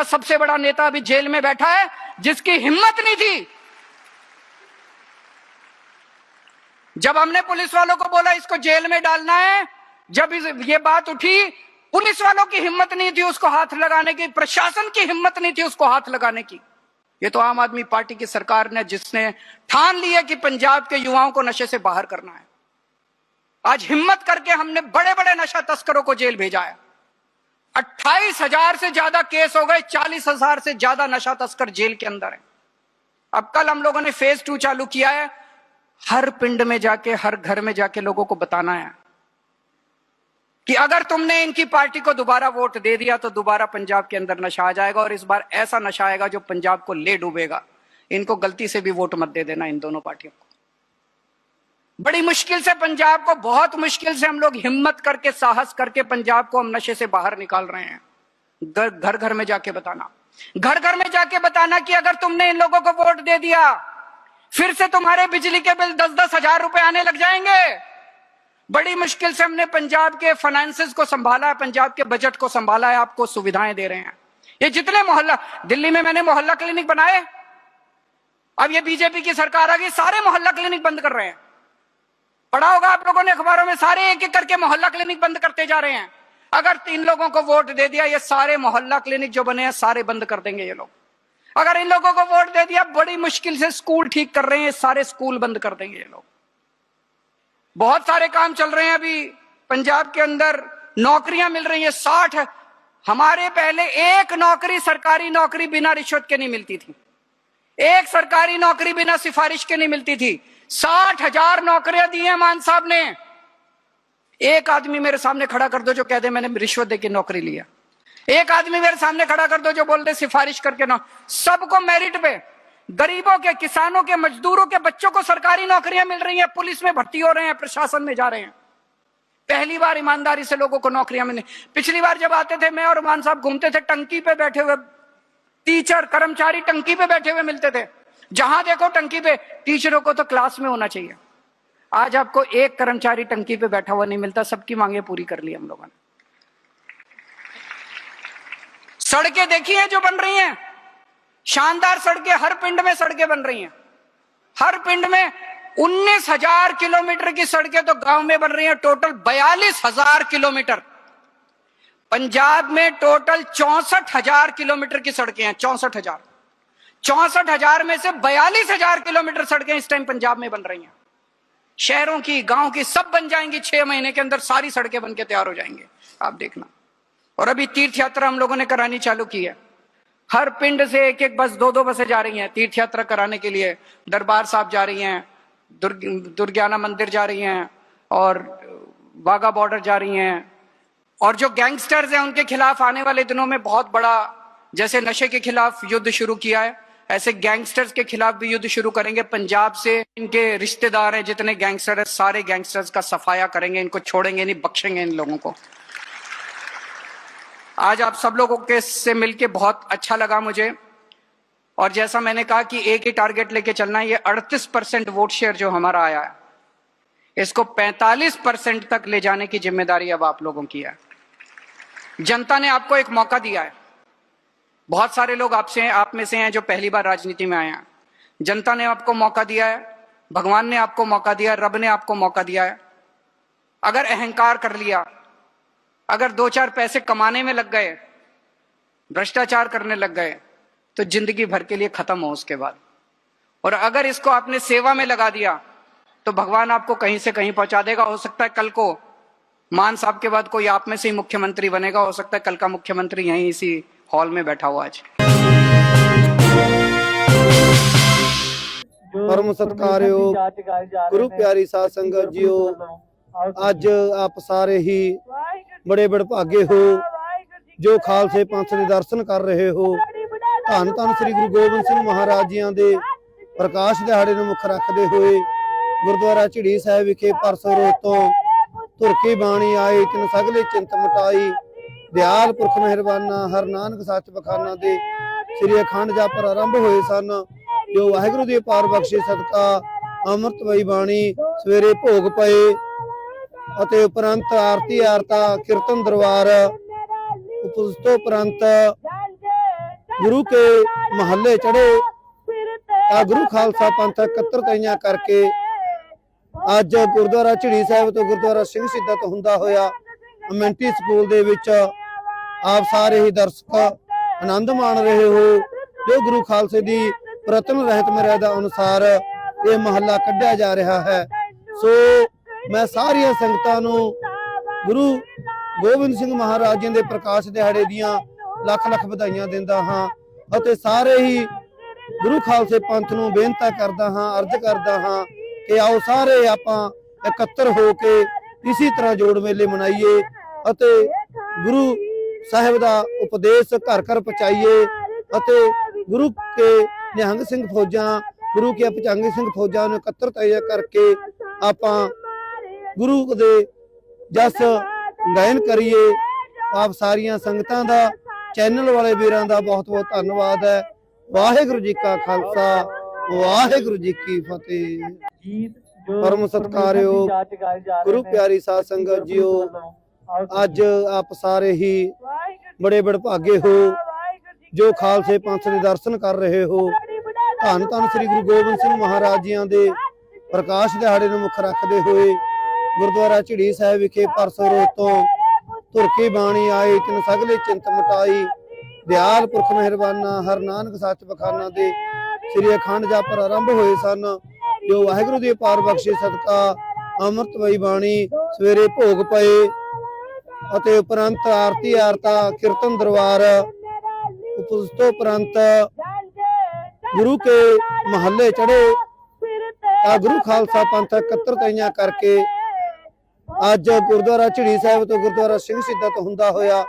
का सबसे बड़ा नेता अभी जेल में बैठा है, जिसकी हिम्मत नहीं थी। जब हमने पुलिस वालों को बोला, इसको जेल में डालना है, जब ये बात उठी, पुलिस वालों की हिम्मत नहीं थी उसको हाथ लगाने की, प्रशासन की हिम्मत नहीं थी उसको हाथ लगाने की। ये तो आम आदमी पार्टी की सरकार ने, जिसने ठान लिया कि पंजाब के युवाओं को नशे से बाहर करना है। आज हिम्मत करके हमने बड़े बड़े नशा तस्करों को जेल भेजा है। अट्ठाईस हज़ार से ज़्यादा केस हो गए, चालीस हज़ार से ज़्यादा नशा तस्कर जेल के अंदर है। अब कल हम लोगों ने फ़ेज़ टू चालू किया है। हर पिंड में जाके, हर घर में जाके लोगों को बताना है कि अगर तुमने इनकी पार्टी को दोबारा वोट दे दिया तो दोबारा पंजाब के अंदर नशा आ जाएगा और इस बार ऐसा नशा आएगा जो पंजाब को ले डूबेगा। इनको गलती से भी वोट मत दे देना इन दोनों पार्टियों को। बड़ी मुश्किल से पंजाब को, बहुत मुश्किल से हम लोग हिम्मत करके, साहस करके पंजाब को हम नशे से बाहर निकाल रहे हैं। घर घर में जाके बताना। घर घर में जाके बताना कि अगर तुमने इन लोगों को वोट दे दिया, फिर से तुम्हारे बिजली के बिल दस दस हज़ार रुपए आने लग जाएँगे। बड़ी मुश्किल से हमने पंजाब के फाइनेंसेस को संभाला है, पंजाब के बजट को संभाला है, आपको सुविधाएँ दे रहे हैं। ये जितने मोहल्ला, दिल्ली में मैंने मोहल्ला क्लिनिक बनाए, अब ये बीजेपी की सरकार आ गई, सारे मोहल्ला क्लिनिक बंद कर रहे हैं। पढ़ा होगा आप लोगों ने अखबारों में, सारे एक एक करके मोहल्ला क्लिनिक बंद करते जा रहे हैं। अगर तीन लोगों को वोट दे दिया, ये सारे मोहल्ला क्लिनिक जो बने हैं, सारे बंद कर देंगे ये लोग। अगर इन लोगों को वोट दे दिया, बड़ी मुश्किल से स्कूल ठीक कर रहे हैं सारे स्कूल बंद कर देंगे ये लोग। बहुत सारे काम चल रहे हैं अभी, पंजाब के अंदर नौकरियाँ मिल रही हैं, साठ। हमारे पहले एक नौकरी, सरकारी नौकरी बिना रिश्वत के नहीं मिलती थी। एक सरकारी नौकरी बिना सिफारिश के नहीं मिलती थी। साठ हज़ार नौकरियाँ दी हैं मान साहब ने। एक आदमी मेरे सामने खड़ा कर दो जो कह दे, मैंने रिश्वत देके नौकरी लिया। एक आदमी मेरे सामने खड़ा कर दो जो बोल दे, सिफारिश करके ना। सबको मेरिट पे, गरीबों के, किसानों के, मजदूरों के, बच्चों को सरकारी नौकरियाँ मिल रही हैं, पुलिस में भर्ती हो रहे हैं, प्रशासन में जा रहे हैं। पहली बार ईमानदारी से लोगों को नौकरियाँ मिली। पिछली बार जब आते थे, मैं और मान साहब घूमते थे, टंकी पे बैठे हुए, टीचर, कर्मचारी टंकी पे बैठे हुए मिलते थे। जहाँ देखो टंकी पे, टीचरों को तो क्लास में होना चाहिए। आज आपको एक कर्मचारी टंकी पे बैठा हुआ नहीं मिलता, सबकी मांगे पूरी कर ली हम लोगों ने। सड़कें देखी है जो बन रही हैं? शानदार सड़कें, हर पिंड में सड़कें बन रही हैं। हर पिंड में उन्नीस हज़ार किलोमीटर की सड़कें तो गाँव में बन रही हैं, टोटल बयालीस हज़ार किलोमीटर। पंजाब में टोटल चौसठ हज़ार किलोमीटर की सड़कें हैं, चौसठ हज़ार। चौसठ हज़ार में से बयालीस हज़ार किलोमीटर सड़कें इस टाइम पंजाब में बन रही हैं। शहरों की, गाँव की सब बन जाएँगी, छह महीने के अंदर सारी सड़कें बन के तैयार हो जाएँगे, आप देखना। और अभी तीर्थ यात्रा हम लोगों ने करानी चालू की है। हर पिंड से एक एक बस दो दो बसें जा रही हैं तीर्थ यात्रा कराने के लिए। दरबार साहब जा रही हैं, दुर्ग, दुर्ग्याना मंदिर जा रही हैं, और वाघा बॉर्डर जा रही हैं। और जो गैंगस्टर्स हैं, उनके खिलाफ आने वाले दिनों में बहुत बड़ा, जैसे नशे के खिलाफ युद्ध शुरू किया है ऐसे गैंगस्टर्स के खिलाफ भी युद्ध शुरू करेंगे। पंजाब से इनके रिश्तेदार हैं, जितने गैंगस्टर हैं, सारे गैंगस्टर्स का सफाया करेंगे, इनको छोड़ेंगे नहीं, बख्शेंगे इन लोगों को। आज आप सब लोगों के से मिलके बहुत अच्छा लगा मुझे। और जैसा मैंने कहा कि एक ही टारगेट लेके चलना है, ये 38 परसेंट वोट शेयर जो हमारा आया है, इसको 45 परसेंट तक ले जाने की ज़िम्मेदारी अब आप लोगों की है। जनता ने आपको एक मौका दिया है। बहुत सारे लोग आपसे हैं, आप में से हैं जो पहली बार राजनीति में आए हैं। जनता ने आपको मौका दिया है, भगवान ने आपको मौका दिया रब ने आपको मौका दिया है। अगर अहंकार कर लिया, अगर दो चार पैसे कमाने में लग गए, भ्रष्टाचार करने लग गए तो ज़िंदगी भर के लिए खत्म हो उसके बाद। और अगर इसको आपने सेवा में लगा दिया तो भगवान आपको कहीं से कहीं पहुँचा देगा। हो सकता है कल को मान साहब के बाद कोई आप में से ही मुख्यमंत्री बनेगा, हो सकता है कल का मुख्यमंत्री यहीं इसी हॉल में बैठा हुआ आज ਪਰਮ ਸਤਿਕਾਰਯੋਗ ਗੁਰੂ ਪਿਆਰੀ ਸਾਧ ਸੰਗਤ ਜੀਓ ਅੱਜ ਆਪ ਸਾਰੇ ਹੀ ਬੜੇ ਬੜਭਾਗੇ ਹੋ ਜੋ ਖਾਲਸੇ ਪੰਥ ਦੇ ਦਰਸ਼ਨ ਕਰ ਰਹੇ ਹੋ ਧੰਨ ਧੰਨ ਸ੍ਰੀ ਗੁਰੂ ਗੋਬਿੰਦ ਸਿੰਘ ਮਹਾਰਾਜ ਜੀਆਂ ਦੇ ਪ੍ਰਕਾਸ਼ ਦਿਹਾੜੇ ਨੂੰ ਮੁੱਖ ਰੱਖਦੇ ਹੋਏ ਗੁਰਦੁਆਰਾ ਝਿੜੀ ਸਾਹਿਬ ਵਿਖੇ ਪਰਸੋਂ ਰੋਜ਼ ਤੋਂ ਧੁਰ ਕੀ ਬਾਣੀ ਆਏ ਤਿਨ ਸਗਲੇ ਚਿੰਤ ਮਟਾਈ ਦਿਆਲ ਪੁਰਖ ਮਿਹਰਬਾਨਾ, ਹਰ ਨਾਨਕ ਸੱਚ ਬਖਾਨਾ ਦੇ ਸ੍ਰੀ ਅਖੰਡ ਜਾਪ ਆਰੰਭ ਹੋਏ ਸਨ। ਜੋ ਵਾਹਿਗੁਰੂ ਦੀ ਪਾਰ ਬਖਸ਼ਿਸ਼ ਸਦਕਾ ਅੰਮ੍ਰਿਤਮਈ ਬਾਣੀ ਸਵੇਰੇ ਭੋਗ ਪਏ ਅਤੇ ਉਪਰੰਤ ਆਰਤੀ ਆਰਤਾ, ਕੀਰਤਨ ਦਰਬਾਰ ਉਸ ਤੋਂ ਉਪਰੰਤ ਗੁਰੂ ਕੇ ਮਹੱਲੇ ਚੜੇ ਤਾਂ ਗੁਰੂ ਖਾਲਸਾ ਪੰਥ ਇਕੱਤਰਤਾਈਆਂ ਕਰਕੇ ਅੱਜ ਗੁਰਦੁਆਰਾ ਝਿੜੀ ਸਾਹਿਬ ਤੋਂ ਗੁਰਦੁਆਰਾ ਸਿੰਘ ਸਿੱਧਾ ਤੋਂ ਹੁੰਦਾ ਹੋਇਆ ਅਮੈਂਟੀ ਸਕੂਲ ਦੇ ਵਿੱਚ ਆਪ ਸਾਰੇ ਹੀ ਦਰਸ਼ਕ ਆਨੰਦ ਮਾਣ ਰਹੇ ਹੋ। ਜੋ ਗੁਰੂ ਖਾਲਸੇ ਦੀ ਪ੍ਰਤਨ ਰਹਿਤ ਮਰਿਆਦਾ ਅਨੁਸਾਰ ਇਹ ਮਹੱਲਾ ਕੱਢਿਆ ਜਾ ਰਿਹਾ ਹੈ। ਸੋ ਮੈਂ ਸਾਰੀਆਂ ਸੰਗਤਾਂ ਨੂੰ ਗੁਰੂ ਗੋਬਿੰਦ ਸਿੰਘ ਮਹਾਰਾਜ ਜੀ ਦੇ ਪ੍ਰਕਾਸ਼ ਦਿਹਾੜੇ ਦੀਆਂ ਲੱਖ ਲੱਖ ਵਧਾਈਆਂ ਦਿੰਦਾ ਹਾਂ ਅਤੇ ਸਾਰੇ ਹੀ ਗੁਰੂ ਖਾਲਸੇ ਪੰਥ ਨੂੰ ਬੇਨਤੀ ਕਰਦਾ ਹਾਂ, ਅਰਜ਼ ਕਰਦਾ ਹਾਂ ਕਿ ਆਓ ਸਾਰੇ ਆਪਾਂ ਇਕੱਤਰ ਹੋ ਕੇ ਇਸੇ ਤਰ੍ਹਾਂ ਜੋੜ ਮੇਲੇ ਮਨਾਈਏ ਅਤੇ ਗੁਰੂ ਸਾਹਿਬ ਦਾ ਉਪਦੇਸ਼ ਘਰ ਘਰ ਪਹੁੰਚਾਈਏ ਅਤੇ ਗੁਰੂ ਕੇ ਨਿਹੰਗ ਸਿੰਘ ਫੌਜਾਂ ਗੁਰੂ ਕੇ ਪਚੰਗੀ ਸਿੰਘ ਫੌਜਾਂ ਨੂੰ ਇਕੱਤਰ ਤੈਯ ਕਰਕੇ ਆਪਾਂ ਗੁਰੂ ਦੇ ਜਸ ਗਾਇਨ ਕਰੀਏ। ਆਪ ਸਾਰੀਆਂ ਸੰਗਤਾਂ ਦਾ ਚੈਨਲ ਵਾਲੇ ਵੀਰਾਂ ਦਾ ਬਹੁਤ ਬਹੁਤ ਧੰਨਵਾਦ ਹੈ। ਵਾਹਿਗੁਰੂ ਜੀ ਕਾ ਖਾਲਸਾ ਵਾਹਿਗੁਰੂ ਜੀ ਕੀ ਫਤਿਹ। ਪਰਮ ਸਤਿਕਾਰਯੋਗ ਗੁਰੂ ਪਿਆਰੀ ਸਾਧ ਸੰਗਤ ਜੀਓ। ਅੱਜ ਆਪ ਸਾਰੇ ਹੀ ਬੜੇ ਬੜਭਾਗੇ ਹੋ ਜੋ ਖਾਲਸੇ ਪੰਥ ਦੇ ਦਰਸ਼ਨ ਕਰ ਰਹੇ ਹੋ। ਧੰਨ ਧੰਨ ਸ੍ਰੀ ਗੁਰੂ ਗੋਬਿੰਦ ਸਿੰਘ ਮਹਾਰਾਜ ਜੀਆਂ ਦੇ ਪ੍ਰਕਾਸ਼ ਦਿਹਾੜੇ ਨੂੰ ਮੁੱਖ ਰੱਖਦੇ ਹੋਏ ਗੁਰਦੁਆਰਾ ਝਿੜੀ ਸਾਹਿਬ ਵਿਖੇ ਪਰਸੋਂ ਰੋਜ਼ ਤੋਂ ਤੁਰਕੀ ਬਾਣੀ ਆਈ ਤਿਨ ਸਗਲੇ ਚਿੰਤ ਮਟਾਈ। ਦਿਆਲ ਪੁਰਖ ਮਿਹਰਬਾਨਾ ਹਰ ਨਾਨਕ ਸੱਚ ਬਖਾਨਾ ਦੇ ਸ੍ਰੀ ਅਖੰਡ ਜਪ ਆਰੰਭ ਹੋਏ ਸਨ। ਜੋ ਵਾਹਿਗੁਰੂ ਦੀ ਅਪਾਰ ਬਖਸ਼ਿਸ਼ ਸਦਕਾ ਅੰਮ੍ਰਿਤਮਈ ਬਾਣੀ ਸਵੇਰੇ ਭੋਗ ਪਏ। ਅਤੇ ਉਪਰੰਤ ਆਰਤੀ ਆਰਤਾ ਕੀਰਤਨ ਦਰਬਾਰ ਉਸ ਤੋਂ ਉਪਰੰਤ ਗੁਰੂ ਕੇ ਮਹੱਲੇ ਚੜੇ। ਤਾਂ ਗੁਰੂ ਖਾਲਸਾ ਪੰਥ ਇਕੱਤਰਤਾਈਆਂ ਕਰਕੇ ਅੱਜ ਗੁਰਦੁਆਰਾ ਝਿੜੀ ਸਾਹਿਬ ਤੋਂ ਗੁਰਦੁਆਰਾ ਸਿੰਘ ਸਿੱਧਾ ਤੋਂ ਹੁੰਦਾ ਹੋਇਆ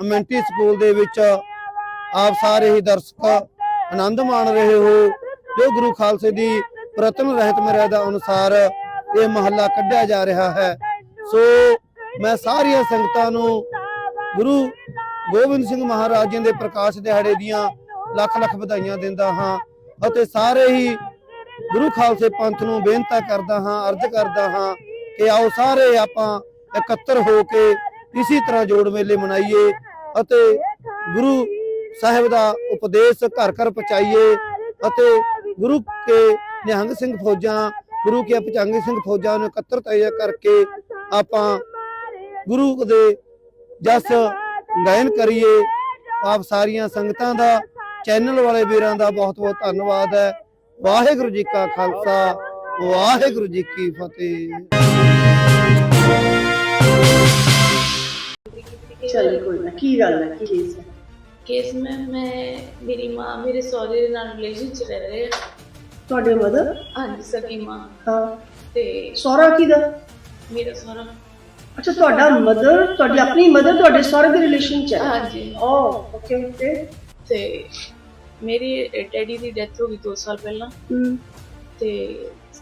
ਅਮੈਂਟੀ ਸਕੂਲ ਦੇ ਵਿੱਚ ਆਪ ਸਾਰੇ ਹੀ ਦਰਸ਼ਕ ਆਨੰਦ ਮਾਣ ਰਹੇ ਹੋ। ਜੋ ਗੁਰੂ ਖਾਲਸੇ ਦੀ ਪ੍ਰਤਨ ਰਹਿਤ ਮਰਿਆਦਾ ਅਨੁਸਾਰ ਇਹ ਮਹੱਲਾ ਕੱਢਿਆ ਜਾ ਰਿਹਾ ਹੈ। ਸੋ ਮੈਂ ਸਾਰੀਆਂ ਸੰਗਤਾਂ ਨੂੰ ਗੁਰੂ ਗੋਬਿੰਦ ਸਿੰਘ ਮਹਾਰਾਜ ਜੀ ਦੇ ਪ੍ਰਕਾਸ਼ ਦਿਹਾੜੇ ਦੀਆਂ ਲੱਖ ਲੱਖ ਵਧਾਈਆਂ ਦਿੰਦਾ ਹਾਂ ਅਤੇ ਸਾਰੇ ਹੀ ਗੁਰੂ ਖਾਲਸੇ ਪੰਥ ਨੂੰ ਬੇਨਤੀ ਕਰਦਾ ਹਾਂ, ਅਰਜ਼ ਕਰਦਾ ਹਾਂ ਕਿ ਆਓ ਸਾਰੇ ਆਪਾਂ ਇਕੱਤਰ ਹੋ ਕੇ ਇਸੇ ਤਰ੍ਹਾਂ ਜੋੜ ਮੇਲੇ ਮਨਾਈਏ ਅਤੇ ਗੁਰੂ ਸਾਹਿਬ ਦਾ ਉਪਦੇਸ਼ ਘਰ ਘਰ ਪਹੁੰਚਾਈਏ ਅਤੇ ਗੁਰੂ ਕੇ ਨਿਹੰਗ ਸਿੰਘ ਫੌਜਾਂ, ਗੁਰੂ ਕੇ ਪਚੰਗ ਸਿੰਘ ਫੌਜਾਂ ਨੂੰ ਇਕੱਤਰ ਕਰਕੇ ਆਪਾਂ ਗੁਰੂ ਦੇ ਜਸ ਗਾਇਨ ਕਰੀਏ। ਆਪ ਸਾਰੀਆਂ ਸੰਗਤਾਂ ਦਾ ਚੈਨਲ ਵਾਲੇ ਵੀਰਾਂ ਦਾ ਬਹੁਤ ਬਹੁਤ ਧੰਨਵਾਦ ਹੈ। ਵਾਹਿਗੁਰੂ ਜੀ ਕਾ ਖਾਲਸਾ ਵਾਹਿਗੁਰੂ ਜੀ ਕੀ ਫਤਿਹ। ਚਲੋ ਕੋਈ ਨਾ ਕੀ ਗੱਲ ਹੈ ਕੀ ਕੇਸ ਹੈ? ਕੇਸ ਮੈਂ ਮੈਂ ਮੇਰੀ ਮਾਂ ਮੇਰੇ ਸਹੁਰੇ ਦੇ ਨਾਲ ਰਿਲੇਸ਼ਨ ਚ ਰਹਿ ਰਹੇ ਆ। ਤੁਹਾਡੇ ਮਦਰ ਹਾਂਜੀ ਸਕੀ ਮਾਂ। ਹਾਂ। ਤੇ ਸਹੁਰਾ ਕਿਹਦਾ? ਮੇਰਾ ਸਹੁਰਾ। ਅੱਛਾ ਤੁਹਾਡਾ ਮਦਰ ਤੁਹਾਡੀ ਆਪਣੀ ਮਦਰ ਤੁਹਾਡੇ ਸਹੁਰੇ ਦੇ ਰਿਲੇਸ਼ਨ ਚ ਹੈ? ਹਾਂਜੀ। ਓ ਓਕੇ ਓਕੇ ਤੇ ਮੇਰੀ ਡੈਡੀ ਦੀ ਡੈਥ ਹੋ ਗਈ 2 ਸਾਲ ਪਹਿਲਾਂ। ਹਮ ਤੇ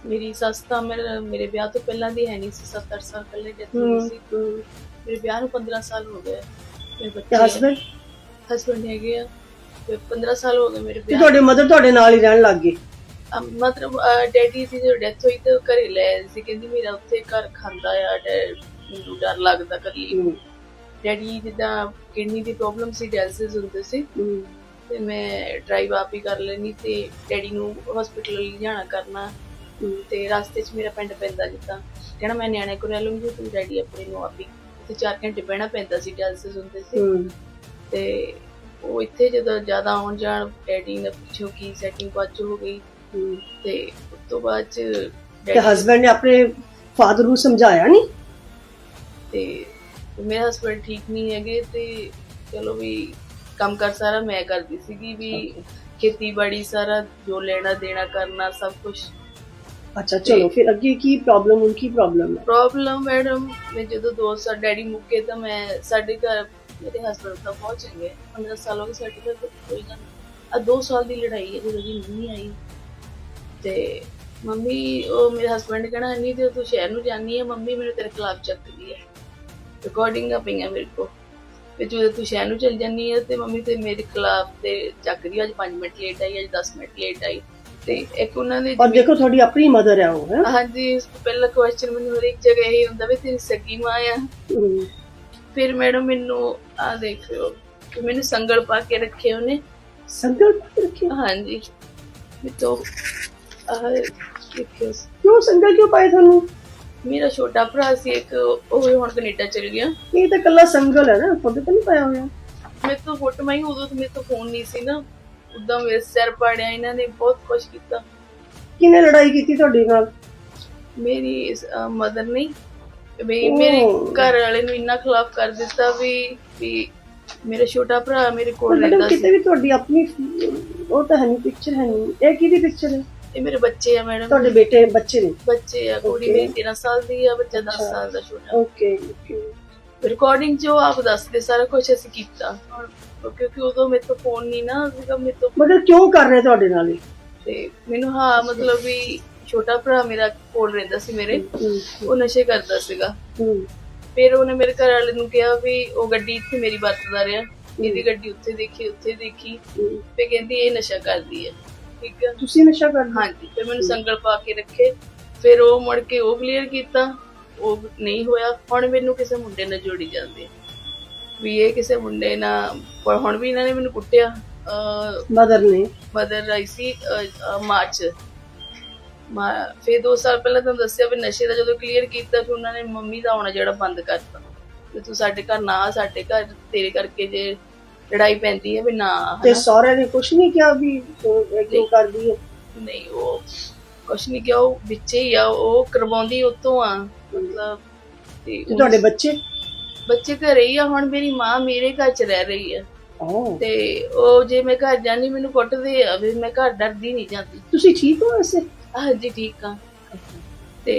ਮੇਰੀ ਸੱਸ ਤਾਂ ਮੇਰੇ ਮੇਰੇ ਵਿਆਹ ਤੋਂ ਪਹਿਲਾਂ ਦੀ ਹੈ ਨਹੀਂ ਸੀ 7-8 ਸਾਲ ਪਹਿਲੇ ਡੈਥ ਹੋ ਗਈ ਸੀ। ਮੇਰੇ ਵਿਆਹ ਨੂੰ 15 ਸਾਲ ਹੋ ਗਏ। ਮੇਰੇ ਬੱਚੇ ਹਸਬੰਡ ਹਸਬੰਡ ਹੈਗੇ ਆ। ਤੇ 15 ਸਾਲ ਹੋ ਗਏ ਮੇਰੇ ਵਿਆਹ ਤੁਹਾਡੇ ਮਦਰ ਤੁਹਾਡੇ ਨਾਲ ਹੀ ਰਹਿਣ ਲੱਗ ਗਏ? ਮਤਲਬ ਡੈਡੀ ਦੀ ਜਦੋਂ ਡੈਥ ਹੋਈ ਤੇ ਘਰੇ ਲੈ ਸੀ। ਕਹਿੰਦੀ ਮੇਰਾ ਉੱਥੇ ਘਰ ਖਾਂਦਾ ਆ ਡੈ- ਮੈਨੂੰ ਡਰ ਲੱਗਦਾ ਕੱਲੀ ਡੈਡੀ ਜਿੱਦਾਂ ਕਿਡਨੀ ਦੀ ਪ੍ਰੋਬਲਮ ਸੀ ਡਾਇਲਿਸਿਸ ਹੁੰਦੇ ਸੀ। ਤੇ ਮੈਂ ਡਰਾਈਵ ਆਪ ਹੀ ਕਰ ਲੈਣੀ ਤੇ ਡੈਡੀ ਨੂੰ ਹਸਪੀਟਲ ਲਿਜਾਣਾ ਕਰਨਾ। ਹਮ, ਤੇ ਰਸਤੇ 'ਚ ਮੇਰਾ ਪਿੰਡ ਪੈਂਦਾ ਜਿੱਦਾਂ। ਕਹਿਣਾ ਮੈਂ ਨਿਆਣੇ ਕੋਲ ਰਹਿ ਲੂੰਗੀ ਤੂੰ ਡੈਡੀ ਆਪਣੇ ਨੂੰ ਆਪ ਹੀ। ਤੇ 4 ਘੰਟੇ ਬਹਿਣਾ ਪੈਂਦਾ ਸੀ ਡਾਇਲਿਸਿਸ ਹੁੰਦੇ ਸੀ। ਤੇ ਉਹ ਇੱਥੇ ਜਦੋਂ ਜ਼ਿਆਦਾ ਆਉਣ ਜਾਣ ਡੈਡੀ ਨੇ ਪਿੱਛੋਂ ਕੀ ਸੈਟਿੰਗ ਬਾਅਦ 'ਚ ਹੋ ਗਈ। ਤੇ ਉਸ ਤੋਂ ਬਾਅਦ 'ਚ ਤੇ daddy- ਹਸਬੰਡ ਨੇ ਆਪਣੇ ਫਾਦਰ ਨੂੰ ਸਮਝਾਇਆ ਨਹੀਂ ਤੇ ਮੇਰੇ ਹਸਬੰਡ ਠੀਕ ਨਹੀਂ ਹੈਗੇ ਤੇ ਚਲੋ ਵੀ ਕੰਮ ਕਰ ਸਾਰਾ ਮੈਂ ਕਰਦੀ ਸੀਗੀ ਵੀ ਖੇਤੀਬਾੜੀ ਸਾਰਾ ਜੋ ਲੈਣਾ ਦੇਣਾ ਕਰਨਾ ਸਭ ਕੁਝ ਅੱਛਾ ਚਲੋ ਫਿਰ ਅੱਗੇ ਕੀ ਪ੍ਰੋਬਲਮ ਹੁਣ ਕੀ ਪ੍ਰੋਬਲਮ ਹੈ? ਪ੍ਰੋਬਲਮ ਮੈਡਮ ਮੈਂ ਜਦੋਂ ਦੋ ਸਾਲ ਡੈਡੀ ਮੁੱਕੇ ਤਾਂ ਮੈਂ ਸਾਡੇ ਘਰ ਮੇਰੇ ਹਸਬੰਡ ਤਾਂ ਬਹੁਤ ਚੰਗੇ ਆ। 15 ਸਾਲ ਹੋ ਗਏ ਸਾਡੇ ਘਰ ਕੋਈ ਗੱਲ ਆ 2 ਸਾਲ ਦੀ ਲੜਾਈ ਹੈ ਜਦੋਂ ਦੀ ਮੰਮੀ ਆਈ। ਤੇ ਮੰਮੀ ਉਹ ਮੇਰੇ ਹਸਬੰਡ ਕਹਿਣਾ ਨਹੀਂ ਤੇ ਤੂੰ ਸ਼ਹਿਰ ਨੂੰ ਜਾਣੀ ਹੈ ਮੰਮੀ ਮੈਨੂੰ ਤੇਰੇ ਖਿਲਾਫ ਚੱਕਦੀ ਹੈ। ਰਿਕਾਰਡਿੰਗਾਂ ਪਈਆਂ ਮੇਰੇ ਕੋਲ। ਤੇ ਜਦੋਂ ਤੂੰ ਸ਼ਹਿਰ ਨੂੰ ਚਲ ਜਾਨੀ ਹੈ ਤੇ ਮੰਮੀ ਤੇ ਮੇਰੇ ਖਿਲਾਫ ਤੇ ਚੱਕਦੀ ਅੱਜ 5 ਮਿੰਟ ਲੇਟ ਆਈ ਅੱਜ 10 ਮਿੰਟ ਲੇਟ ਆਈ। ਤੇ ਇੱਕ ਉਹਨਾਂ ਦੇ ਔਰ ਦੇਖੋ ਤੁਹਾਡੀ ਆਪਣੀ ਮਦਰ ਹੈ ਉਹ ਹੈ? ਹਾਂਜੀ ਇਸ ਤੋਂ ਪਹਿਲਾ ਕੁਐਸਚਨ ਮੈਨੂੰ ਹਰ ਇੱਕ ਜਗ੍ਹਾ ਇਹ ਹੁੰਦਾ ਵੀ ਤੇਰੀ ਸਗੀ ਮਾਂ ਆ। ਫਿਰ ਮੈਡਮ ਮੈਨੂੰ ਆ ਦੇਖਿਓ ਕਿ ਮੈਨੂੰ ਸੰਗਲ ਪਾ ਕੇ ਰੱਖੇ ਉਹਨੇ। ਸੰਗਲ ਪਾ ਕੇ ਰੱਖਿਆ ਹਾਂਜੀ। ਵੀ ਤੋਂ ਆਹ ਕਿਉਂ ਸੰਗਲ ਕਿਉਂ ਪਾਏ ਤੁਹਾਨੂੰ? ਮੇਰਾ ਛੋਟਾ ਭਰਾ ਸੀ ਇੱਕ ਉਹ ਵੀ ਹੁਣ ਕੈਨੇਡਾ ਚਲ ਗਿਆ। ਇਹ ਤਾਂ ਕੱਲਾ ਸੰਗਲ ਹੈ ਨਾ ਫੋਟੋ ਤਾਂ ਨਹੀਂ ਪਾਇਆ ਹੋਇਆ। ਮੇਰੇ ਤੋਂ ਫੋਟੋ ਮੈਂ ਉਦੋਂ ਤੋਂ ਮੇਰੇ ਤੋਂ ਫੋਨ ਨਹੀਂ ਸੀ ਨਾ। ਉਦਾਂ ਮੇਰੇ ਸਿਰ ਪਾੜਿਆ ਇਹਨਾਂ ਨੇ ਬਹੁਤ ਕੁਛ ਕੀਤਾ। ਕਿਹਨੇ ਲੜਾਈ ਕੀਤੀ ਤੁਹਾਡੇ ਨਾਲ? ਮੇਰੀ ਮਦਰ ਨੇ। ਵੀ ਮੇਰੇ। ਘਰ ਵਾਲੇ ਨੂੰ ਇੰਨਾ ਖਿਲਾਫ ਕਰ ਦਿੱਤਾ ਵੀ ਵੀ ਮੇਰਾ ਛੋਟਾ ਭਰਾ ਮੇਰੇ ਕੋਲ ਰਹਿੰਦਾ ਕਿਤੇ ਸੀ। ਵੀ ਤੁਹਾਡੀ ਆਪਣੀ ਉਹ ਤਾਂ ਹੈ ਨਹੀਂ ਪਿਕਚਰ ਹੈ ਨਹੀਂ। ਇਹ ਕਿਹਦੀ ਪਿਕਚਰ ਹੈ? ਇਹ ਮੇਰੇ ਬੱਚੇ ਆ ਮੈਡਮ। ਤੁਹਾਡੇ ਬੇਟੇ ਬੱਚੇ ਨੇ? ਬੱਚੇ ਆ ਕੁੜੀ. ਮੇਰੀ 13 ਸਾਲ ਦੀ ਆ ਬੱਚਾ 10 ਸਾਲ ਦਾ ਛੋਟਾ। ਓਕੇ ਓਕੇ ਰਿਕਾਰਡਿੰਗ ਜੋ ਆਪ ਦੱਸਦੇ ਸਾਰਾ ਕੁਝ ਅਸੀਂ ਕੀਤਾ। ਕਿਉਂਕਿ ਉਦੋਂ ਮੇਰੇ ਤੋਂ ਫੋਨ ਨਹੀਂ ਨਾ ਸੀਗਾ ਮੇਰੇ ਤੋਂ ਮਗਰ ਕਿਉਂ ਕਰ ਰਹੇ ਤੁਹਾਡੇ ਨਾਲ ਇਹ? ਤੇ ਮੈਨੂੰ ਹਾਂ ਮਤਲਬ ਵੀ ਛੋਟਾ ਭਰਾ ਮੇਰਾ ਕੋਲ ਰਹਿੰਦਾ ਸੀ ਮੇਰੇ। ਉਹ ਨਸ਼ੇ ਕਰਦਾ ਸੀਗਾ। ਫਿਰ ਉਹਨੇ ਮੇਰੇ ਘਰ ਵਾਲੇ ਨੂੰ ਕਿਹਾ ਵੀ ਉਹ ਗੱਡੀ ਇੱਥੇ ਮੇਰੀ ਵਰਤਦਾ ਰਿਹਾ। ਇਹਦੀ ਗੱਡੀ ਉੱਥੇ ਦੇਖੀ ਉੱਥੇ ਦੇਖੀ। ਤੇ ਕਹਿੰਦੀ ਇਹ ਨਸ਼ਾ ਕਰਦੀ ਹੈ। ਠੀਕ ਹੈ। ਤੁਸੀਂ ਨਸ਼ਾ ਕਰਦੇ ਹਾਂਜੀ ਫਿਰ ਮੈਨੂੰ ਸੰਗਲ ਪਾ ਕੇ ਰੱਖੇ। ਫਿਰ ਉਹ ਮੁੜ ਕੇ ਉਹ ਕਲੀਅਰ ਕੀਤਾ। ਉਹ ਨਹੀਂ ਹੋਇਆ। ਹੁਣ ਮੈਨੂੰ ਕਿਸੇ ਮੁੰਡੇ ਨਾਲ ਜੋੜੀ ਜਾਂਦੇ ਵੀ ਇਹ ਕਿਸੇ ਮੁੰਡੇ ਨਾਲ ਪਰ ਹੁਣ ਵੀ ਇਹਨਾਂ ਨੇ ਮੈਨੂੰ ਕੁੱਟਿਆ। ਮਦਰ ਨੇ। ਮਦਰ ਆਈ ਸੀ ਮਾਰਚ। ਫਿਰ 2 ਸਾਲ ਪਹਿਲਾਂ ਤੁਹਾਨੂੰ ਦੱਸਿਆ ਵੀ ਨਸ਼ੇ ਦਾ ਜਦੋਂ ਕਲੀਅਰ ਕੀਤਾ ਫਿਰ ਉਹਨਾਂ ਨੇ ਮੰਮੀ ਦਾ ਆਉਣਾ ਜਿਹੜਾ ਬੰਦ ਕਰਤਾ। ਵੀ ਤੂੰ ਸਾਡੇ ਘਰ ਨਾ ਸਾਡੇ ਘਰ ਤੇਰੇ ਕਰਕੇ ਜੇ ਲੜਾਈ ਪੈਂਦੀ ਹੈ ਵੀ ਨਾ ਤੇ ਹਨਾ। ਸਹੁਰੇ ਨੇ ਕੁਝ ਨਹੀਂ ਕਿਹਾ ਵੀ ਉਹ ਇਹ ਕਿਉਂ ਕਰਦੀ ਹੈ? ਨਹੀਂ ਉਹ ਕੁਛ ਨਹੀਂ ਕਿਹਾ ਉਹ ਵਿੱਚੇ ਹੀ ਆ ਉਹ ਕਰਵਾਉਂਦੀ ਉਤੋਂ ਆ ਮਤਲਬ ਤੇ ਤੇ ਤੁਹਾਡੇ ਬੱਚੇ? ਬੱਚੇ ਘਰੇ ਹੀ ਆ ਹੁਣ ਮੇਰੀ ਮਾਂ ਮੇਰੇ ਘਰ ਚ ਰਹਿ ਰਹੀ ਆ। ਓ ਤੇ ਉਹ ਜੇ ਮੈਂ ਘਰ ਜਾਣੀ ਮੈਨੂੰ ਕੁੱਟਦੇ ਆ ਵੀ ਮੈਂ ਘਰ ਡਰਦੀ ਨਹੀਂ ਜਾਂਦੀ। ਤੁਸੀਂ ਠੀਕ ਹੋ ਵੈਸੇ? ਹਾਂਜੀ ਠੀਕ ਆ। ਤੇ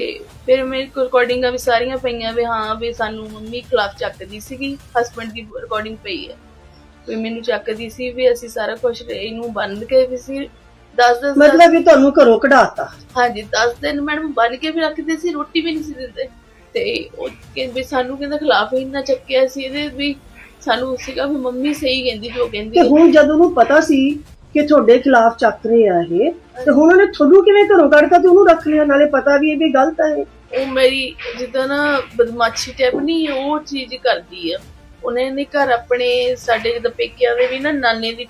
ਫਿਰ ਮੇਰੇ ਕੋਲ ਰਿਕਾਰਡਿੰਗਾਂ ਵੀ ਸਾਰੀਆਂ ਪਈਆਂ ਵੀ ਹਾਂ ਵੀ ਸਾਨੂੰ ਮੰਮੀ ਖਿਲਾਫ ਚੱਕਦੀ ਸੀਗੀ ਹਸਬੰਡ ਦੀ ਰਿਕਾਰਡਿੰਗ ਪਈ ਹੈ ਵੀ ਮੈਨੂੰ ਚੱਕਦੀ ਸੀ ਵੀ ਅਸੀਂ ਸਾਰਾ ਕੁਝ ਇਹਨੂੰ ਬੰਦ ਕੇ ਵੀ ਸੀ। 10 10 ਮਤਲਬ ਇਹ ਤੁਹਾਨੂੰ ਘਰੋਂ ਕਢਾਤਾ? ਹਾਂਜੀ 10 ਦਿਨ ਮੈਡਮ ਬੰਨ ਕੇ ਵੀ ਰੱਖਦੇ ਸੀ ਰੋਟੀ ਵੀ ਨਹੀਂ ਸੀ ਦਿੰਦੇ। ਤੇ ਉਹ ਕਿ ਵੀ ਸਾਨੂੰ ਕਹਿੰਦਾ ਖਿਲਾਫ ਹੀ ਨਾ ਚੱਕਿਆ ਸੀ ਇਹਦੇ ਵੀ ਸਾਨੂੰ ਸੀਗਾ ਵੀ ਮੰਮੀ ਸਹੀ ਕਹਿੰਦੀ ਜੋ ਕਹਿੰਦੀ ਤੇ। ਹੁਣ ਜਦ ਉਹਨੂੰ ਪਤਾ ਸੀ ਕਿ ਤੁਹਾਡੇ ਖਿਲਾਫ ਚੱਕ ਰਹੇ ਆ ਇਹ ਤੇ ਹੁਣ ਉਹਨੇ ਤੁਹਾਨੂੰ ਕਿਵੇਂ ਘਰੋਂ ਕੱਢਤਾ ਤੇ ਉਹਨੂੰ ਰੱਖ ਲਿਆ? ਨਾਲੇ ਪਤਾ ਵੀ ਇਹ ਵੀ ਗਲਤ ਹੈ। ਉਹ ਮੇਰੀ ਜਿੱਦਾਂ ਨਾ ਬਦਮਾਸ਼ੀ ਟੈਪ ਨਹੀਂ ਉਹ ਚੀਜ਼ ਕਰਦੀ ਆ। ਉਹਨੇ ਨੇ ਘਰ ਆਪਣੇ ਸਾਡੇ ਜਿੱਦਾਂ ਪੇਕਿਆਂ ਦੇ ਵੀ ਨਾ ਨਾਨੇ ਦੀ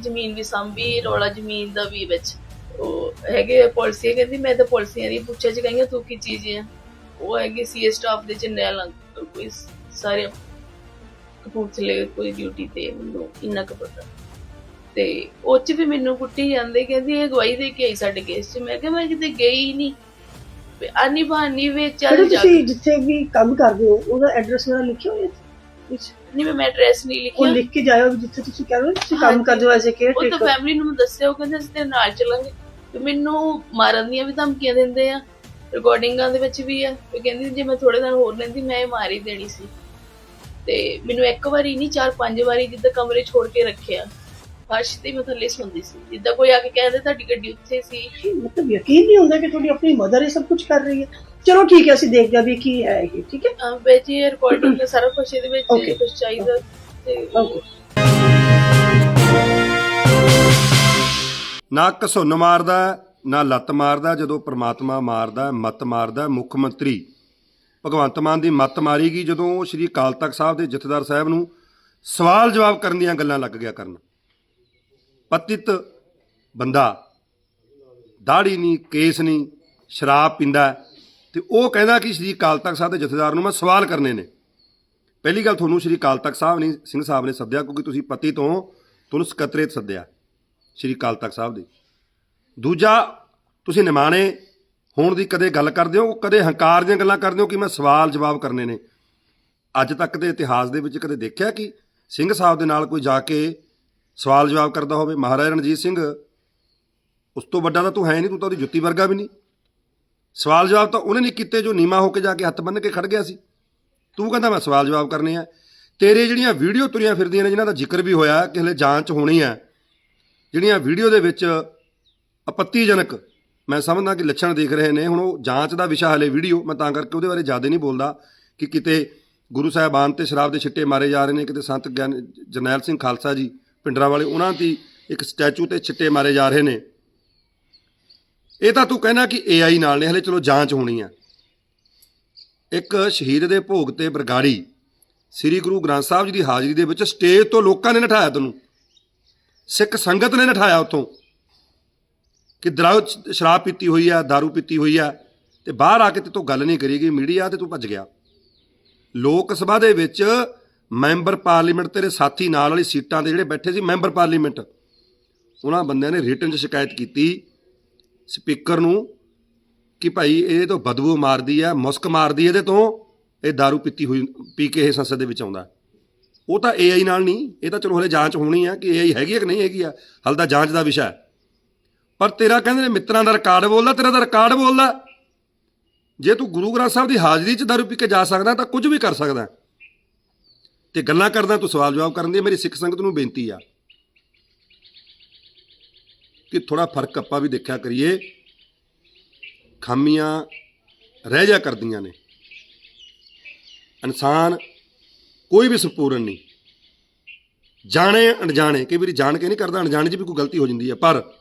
ਜ਼ਮੀਨ ਵੀ ਸੰਭੀ ਰੌਲਾ ਜ਼ਮੀਨ ਦਾ ਵੀ ਵਿੱਚ। ਉਹ ਹੈਗੇ ਪਾਲਿਸੀ ਕਹਿੰਦੀ ਮੈਂ ਤਾਂ ਪਾਲਿਸੀਆਂ ਦੀ ਪੁੱਛਿਆ ਚ ਗਈਆਂ ਤੂੰ ਕੀ ਚੀਜ਼ ਹੈ ਉਹ ਹੈਗੇ ਸੀ ਸਟਾਫ ਦੇ ਜਨਰਲ ਅੰਕਲ ਕੋਈ ਸਾਰੇ ਕਪੂਰਥਲੇ ਕੋਈ ਡਿਊਟੀ ਤੇ ਮੈਨੂੰ ਇੰਨਾ ਕੁ ਪਤਾ। ਤੇ ਉਹ ਚ ਵੀ ਮੈਨੂੰ ਕੁੱਟੀ ਜਾਂਦੇ ਕਹਿੰਦੀ ਇਹ ਗਵਾਹੀ ਦੇ ਕੇ ਆਈ ਸਾਡੇ ਕੇਸ ਚ। ਮੈਂ ਕਿਹਾ ਮੈਂ ਕਿਤੇ ਗਈ ਹੀ ਨਹੀਂ ਆਨੀ ਬਾਨੀ ਵੇ ਚੱਲ ਜਾ ਤੁਸੀਂ ਜਿੱਥੇ ਵੀ ਕੰਮ ਕਰਦੇ ਹੋ ਉਹਦਾ ਐਡਰੈਸ ਵਗੈਰਾ ਲਿਖਿਆ ਹੋਇਆ ਵਿੱਚ? ਨਹੀਂ ਮੈਂ ਐਡਰੈਸ ਨਹੀਂ ਉਹ ਲਿਖਿਆ ਲਿਖ ਕੇ ਜਾਇਓ ਜਿੱਥੇ ਤੁਸੀਂ ਕਹਿੰਦੇ ਹੋ ਤੁਸੀਂ ਕੰਮ ਹਾਂਜੀ। ਕਰਦੇ ਹੋ ਐਜ਼ ਅ ਕੇਅਰ ਉਹ ਤਾਂ ਟੇਕਰ ਫੈਮਿਲੀ ਨੂੰ ਦੱਸਿਆ ਉਹ ਕਹਿੰਦੇ ਅਸੀਂ ਤੇਰੇ ਨਾਲ ਚੱਲਾਂਗੇ। ਤੇ ਮੈਨੂੰ ਮਾਰਨ ਦੀਆਂ ਵੀ ਧਮਕੀਆਂ ਦਿੰਦੇ ਆ ਰਿਕਾਰਡਿੰਗਾਂ ਦੇ ਵਿੱਚ ਵੀ ਆ। ਤੇ ਕਹਿੰਦੀ ਜੇ ਮੈਂ ਥੋੜੇ ਦਿਨ ਹੋਰ ਲੈਂਦੀ ਮੈਂ ਇਹ ਮਾਰ ਹੀ ਦੇਣੀ ਸੀ। ਤੇ ਮੈਨੂੰ ਇੱਕ ਵਾਰੀ ਨਹੀਂ ਚਾਰ ਪੰਜ ਵਾਰੀ ਜਿੱਦਾਂ ਕਮਰੇ ਛੋੜ ਕੇ ਰੱਖਿਆ। ਫਰਸ਼ ਤੇ ਮੈਂ ਥੱਲੇ ਸੌਂਦੀ ਸੀ। ਜਿੱਦਾਂ ਕੋਈ ਆ ਕੇ ਕਹਿੰਦੇ ਤੁਹਾਡੀ ਗੱਡੀ ਉੱਥੇ ਸੀ। ਮਤਲਬ ਯਕੀਨ ਨਹੀਂ ਹੁੰਦਾ ਕਿ ਤੁਹਾਡੀ ਆਪਣੀ ਮਦਰ ਇਹ ਸਭ ਕੁਝ ਕਰ ਰਹੀ ਹੈ। ਚਲੋ ਠੀਕ ਹੈ ਅਸੀਂ ਦੇਖਦੇ ਹਾਂ ਵੀ ਕੀ ਹੈ ਇਹ ਠੀਕ ਹੈ? ਅਹ ਵਿੱਚ ਇਹ ਰਿਕਾਰਡਿੰਗ ਦਾ ਸਾਰਾ ਕੁਝ ਇਹਦੇ ਵਿੱਚ Okay. ਕੁਝ ਚਾਹੀਦਾ ਤੇ ਓਕੇ ਨਾ ਘਸੁੰਨ ਮਾਰਦਾ ਨਾ ਲੱਤ ਮਾਰਦਾ ਜਦੋਂ ਪ੍ਰਮਾਤਮਾ ਮਾਰਦਾ ਮਤ ਮਾਰਦਾ ਮੁੱਖ ਮੰਤਰੀ। ਭਗਵੰਤ ਮਾਨ ਦੀ ਮਤ ਮਾਰੀ ਗਈ ਜਦੋਂ ਉਹ ਸ਼੍ਰੀ ਅਕਾਲ ਤਖਤ ਸਾਹਿਬ ਦੇ ਜਥੇਦਾਰ ਸਾਹਿਬ ਨੂੰ ਸਵਾਲ ਜਵਾਬ ਕਰਨ ਦੀਆਂ ਗੱਲਾਂ ਲੱਗ ਗਿਆ ਕਰਨ। ਪਤਿਤ ਬੰਦਾ ਦਾੜੀ ਨਹੀਂ ਕੇਸ ਨਹੀਂ ਸ਼ਰਾਬ ਪੀਂਦਾ ਹੈ, ਤੇ ਉਹ ਕਹਿੰਦਾ ਕਿ ਸ਼੍ਰੀ ਅਕਾਲ ਤਖਤ ਸਾਹਿਬ ਦੇ ਜਥੇਦਾਰ ਨੂੰ ਮੈਂ ਸਵਾਲ ਕਰਨੇ ਨੇ। ਪਹਿਲੀ ਗੱਲ ਤੁਹਾਨੂੰ ਸ਼੍ਰੀ ਅਕਾਲ ਤਖਤ ਸਾਹਿਬ ਨੇ ਸਿੰਘ ਸਾਹਿਬ ਨੇ ਸੱਦਿਆ ਕਿਉਂਕਿ ਤੁਸੀਂ ਪਤੀ ਤੋਂ ਤੁਹਾਨੂੰ ਸਕੱਤਰੇਤ ਸੱਦਿਆ ਸ਼੍ਰੀ ਅਕਾਲ ਤਖਤ ਸਾਹਿਬ ਦੇ। ਦੂਜਾ, ਤੁਸੀਂ ਨਿਮਾਣੇ ਹੋਣ ਦੀ ਕਦੇ ਗੱਲ ਕਰਦੇ ਹੋ, ਕਦੇ ਹੰਕਾਰ ਦੀਆਂ ਗੱਲਾਂ ਕਰਦੇ ਹੋ ਕਿ ਮੈਂ ਸਵਾਲ ਜਵਾਬ ਕਰਨੇ ਨੇ? ਅੱਜ ਤੱਕ ਦੇ ਇਤਿਹਾਸ ਦੇ ਵਿੱਚ ਕਦੇ ਦੇਖਿਆ ਕਿ ਸਿੰਘ ਸਾਹਿਬ ਦੇ ਨਾਲ ਕੋਈ ਜਾ ਕੇ ਸਵਾਲ ਜਵਾਬ ਕਰਦਾ ਹੋਵੇ? ਮਹਾਰਾਜਾ ਰਣਜੀਤ ਸਿੰਘ, ਉਸ ਤੋਂ ਵੱਡਾ ਤਾਂ ਤੂੰ ਹੈ ਨਹੀਂ, ਤੂੰ ਤਾਂ ਉਹਦੀ ਜੁੱਤੀ ਵਰਗਾ ਵੀ ਨਹੀਂ। ਸਵਾਲ ਜਵਾਬ ਤਾਂ ਉਹਨੇ ਨਹੀਂ ਕੀਤੇ ਜੋ ਨੀਮਾ ਹੋ ਕੇ ਜਾ ਕੇ ਹੱਥ ਬੰਨ੍ਹ ਕੇ ਖੜ ਗਿਆ ਸੀ। ਤੂੰ ਕਹਿੰਦਾ ਮੈਂ ਸਵਾਲ ਜਵਾਬ ਕਰਨੇ ਆ। ਤੇਰੇ ਜਿਹੜੀਆਂ ਵੀਡੀਓ ਤੁਰੀਆਂ ਫਿਰਦੀਆਂ ਨੇ, ਜਿਨ੍ਹਾਂ ਦਾ ਜ਼ਿਕਰ ਵੀ ਹੋਇਆ ਕਿ ਹਲੇ ਜਾਂਚ ਹੋਣੀ ਹੈ ਜਿਹੜੀਆਂ ਵੀਡੀਓ ਦੇ ਵਿੱਚ ਆਪੱਤੀਜਨਕ ਮੈਂ ਸਮਝਦਾ ਕਿ ਲੱਛਣ ਦੇਖ ਰਹੇ ਨੇ, ਹੁਣ ਉਹ ਜਾਂਚ ਦਾ ਵਿਸ਼ਾ ਹਲੇ ਵੀਡੀਓ, ਮੈਂ ਤਾਂ ਕਰਕੇ ਉਹਦੇ ਬਾਰੇ ਜ਼ਿਆਦਾ ਨਹੀਂ ਬੋਲਦਾ ਕਿ ਕਿਤੇ ਗੁਰੂ ਸਾਹਿਬਾਨ ਤੇ ਸ਼ਰਾਬ ਦੇ ਛਿੱਟੇ ਮਾਰੇ ਜਾ ਰਹੇ ਨੇ, ਕਿਤੇ ਸੰਤ ਗਿਆਨ ਜਰਨੈਲ ਸਿੰਘ ਖਾਲਸਾ ਜੀ ਪਿੰਡਰਾਂ ਵਾਲੇ ਉਹਨਾਂ ਦੀ ਇੱਕ ਸਟੈਚੂ ਤੇ ਛਿੱਟੇ ਮਾਰੇ ਜਾ ਰਹੇ ਨੇ। ਇਹ ਤਾਂ ਤੂੰ ਕਹਿਣਾ ਕਿ ਏਆਈ ਨਾਲ ਨੇ, ਹਲੇ ਚਲੋ ਜਾਂਚ ਹੋਣੀ ਆ। ਇੱਕ ਸ਼ਹੀਦ ਦੇ ਭੋਗ ਤੇ ਬਰਗਾੜੀ ਸ੍ਰੀ ਗੁਰੂ ਗ੍ਰੰਥ ਸਾਹਿਬ ਜੀ ਦੀ ਹਾਜ਼ਰੀ ਦੇ ਵਿੱਚ ਸਟੇਜ ਤੋਂ ਲੋਕਾਂ ਨੇ ਨਠਾਇਆ ਤੈਨੂੰ। ਸਿੱਖ ਸੰਗਤ ਨੇ ਨਠਾਇਆ ਉੱਥੋਂ। ਕਿ ਦਰਾਉ ਸ਼ਰਾਬ ਪੀਤੀ ਹੋਈ ਆ, दारू ਪੀਤੀ ਹੋਈ ਆ, ਤੇ ਬਾਹਰ ਆ ਕੇ ਤੇ ਤੂੰ ਗੱਲ ਨਹੀਂ ਕਰੀਗੀ ਮੀਡੀਆ ਤੇ ਤੂੰ ਭੱਜ ਗਿਆ। ਲੋਕ ਸਭਾ ਦੇ ਵਿੱਚ ਮੈਂਬਰ ਪਾਰਲੀਮੈਂਟ ਤੇਰੇ ਸਾਥੀ ਨਾਲ ਵਾਲੀ ਸੀਟਾਂ ਤੇ ਜਿਹੜੇ ਬੈਠੇ ਸੀ ਮੈਂਬਰ ਪਾਰਲੀਮੈਂਟ, ਉਹਨਾਂ ਬੰਦਿਆਂ ਨੇ ਰਿਟਨ 'ਚ ਸ਼ਿਕਾਇਤ ਕੀਤੀ। ਸਪੀਕਰ ਨੂੰ ਕਿ ਭਾਈ ਇਹ ਤੋਂ ਬਦਬੂ ਮਾਰਦੀ ਆ, ਮੁਸਕ ਮਾਰਦੀ ਇਹਦੇ ਤੋਂ, ਇਹ दारू ਪੀਤੀ ਹੋਈ, ਪੀ ਕੇ ਇਹ ਸੰਸਦ ਦੇ ਵਿੱਚ ਆਉਂਦਾ। ਉਹ ਤਾਂ AI ਨਾਲ ਨਹੀਂ, ਇਹ ਤਾਂ ਚਲੋ ਹਲੇ ਜਾਂਚ ਹੋਣੀ ਆ ਕਿ AI ਹੈਗੀ ਆ ਕਿ ਨਹੀਂ ਹੈਗੀ ਆ, ਹਲ ਤਾਂ ਜਾਂਚ ਦਾ ਵਿਸ਼ਾ ਪਰ ਤੇਰਾ ਕਹਿੰਦੇ ਨੇ ਮਿੱਤਰਾਂ ਦਾ ਰਿਕਾਰਡ ਬੋਲਦਾ, ਤੇਰਾ ਤਾਂ ਰਿਕਾਰਡ ਬੋਲਦਾ। ਜੇ ਤੂੰ ਗੁਰੂ ਗ੍ਰੰਥ ਸਾਹਿਬ ਦੀ ਹਾਜ਼ਰੀ 'ਚ ਦਾਰੂ ਪੀ ਕੇ ਜਾ ਸਕਦਾ, ਤਾਂ ਕੁਝ ਵੀ ਕਰ ਸਕਦਾ। ਤੇ ਗੱਲਾਂ ਕਰਦਾ, ਤੂੰ ਸਵਾਲ ਜਵਾਬ ਕਰਨ ਦੀ ਮੇਰੀ ਸਿੱਖ ਸੰਗਤ ਨੂੰ ਬੇਨਤੀ ਆ। ਕਿ ਥੋੜਾ ਫ਼ਰਕ ਆਪਾਂ ਵੀ ਦੇਖਿਆ ਕਰੀਏ, ਖਾਮੀਆਂ ਰਹਿ ਜਾ ਕਰਦੀਆਂ ਨੇ। ਇਨਸਾਨ ਕੋਈ ਵੀ ਸੰਪੂਰਨ ਨਹੀਂ। ਜਾਣੇ ਅਣਜਾਣੇ, ਕਈ ਵਾਰੀ ਜਾਣ ਕੇ ਨਹੀਂ ਕਰਦਾ, ਅਣਜਾਣੇ 'ਚ ਵੀ ਕੋਈ ਗਲਤੀ ਹੋ ਜਾਂਦੀ ਹੈ ਪਰ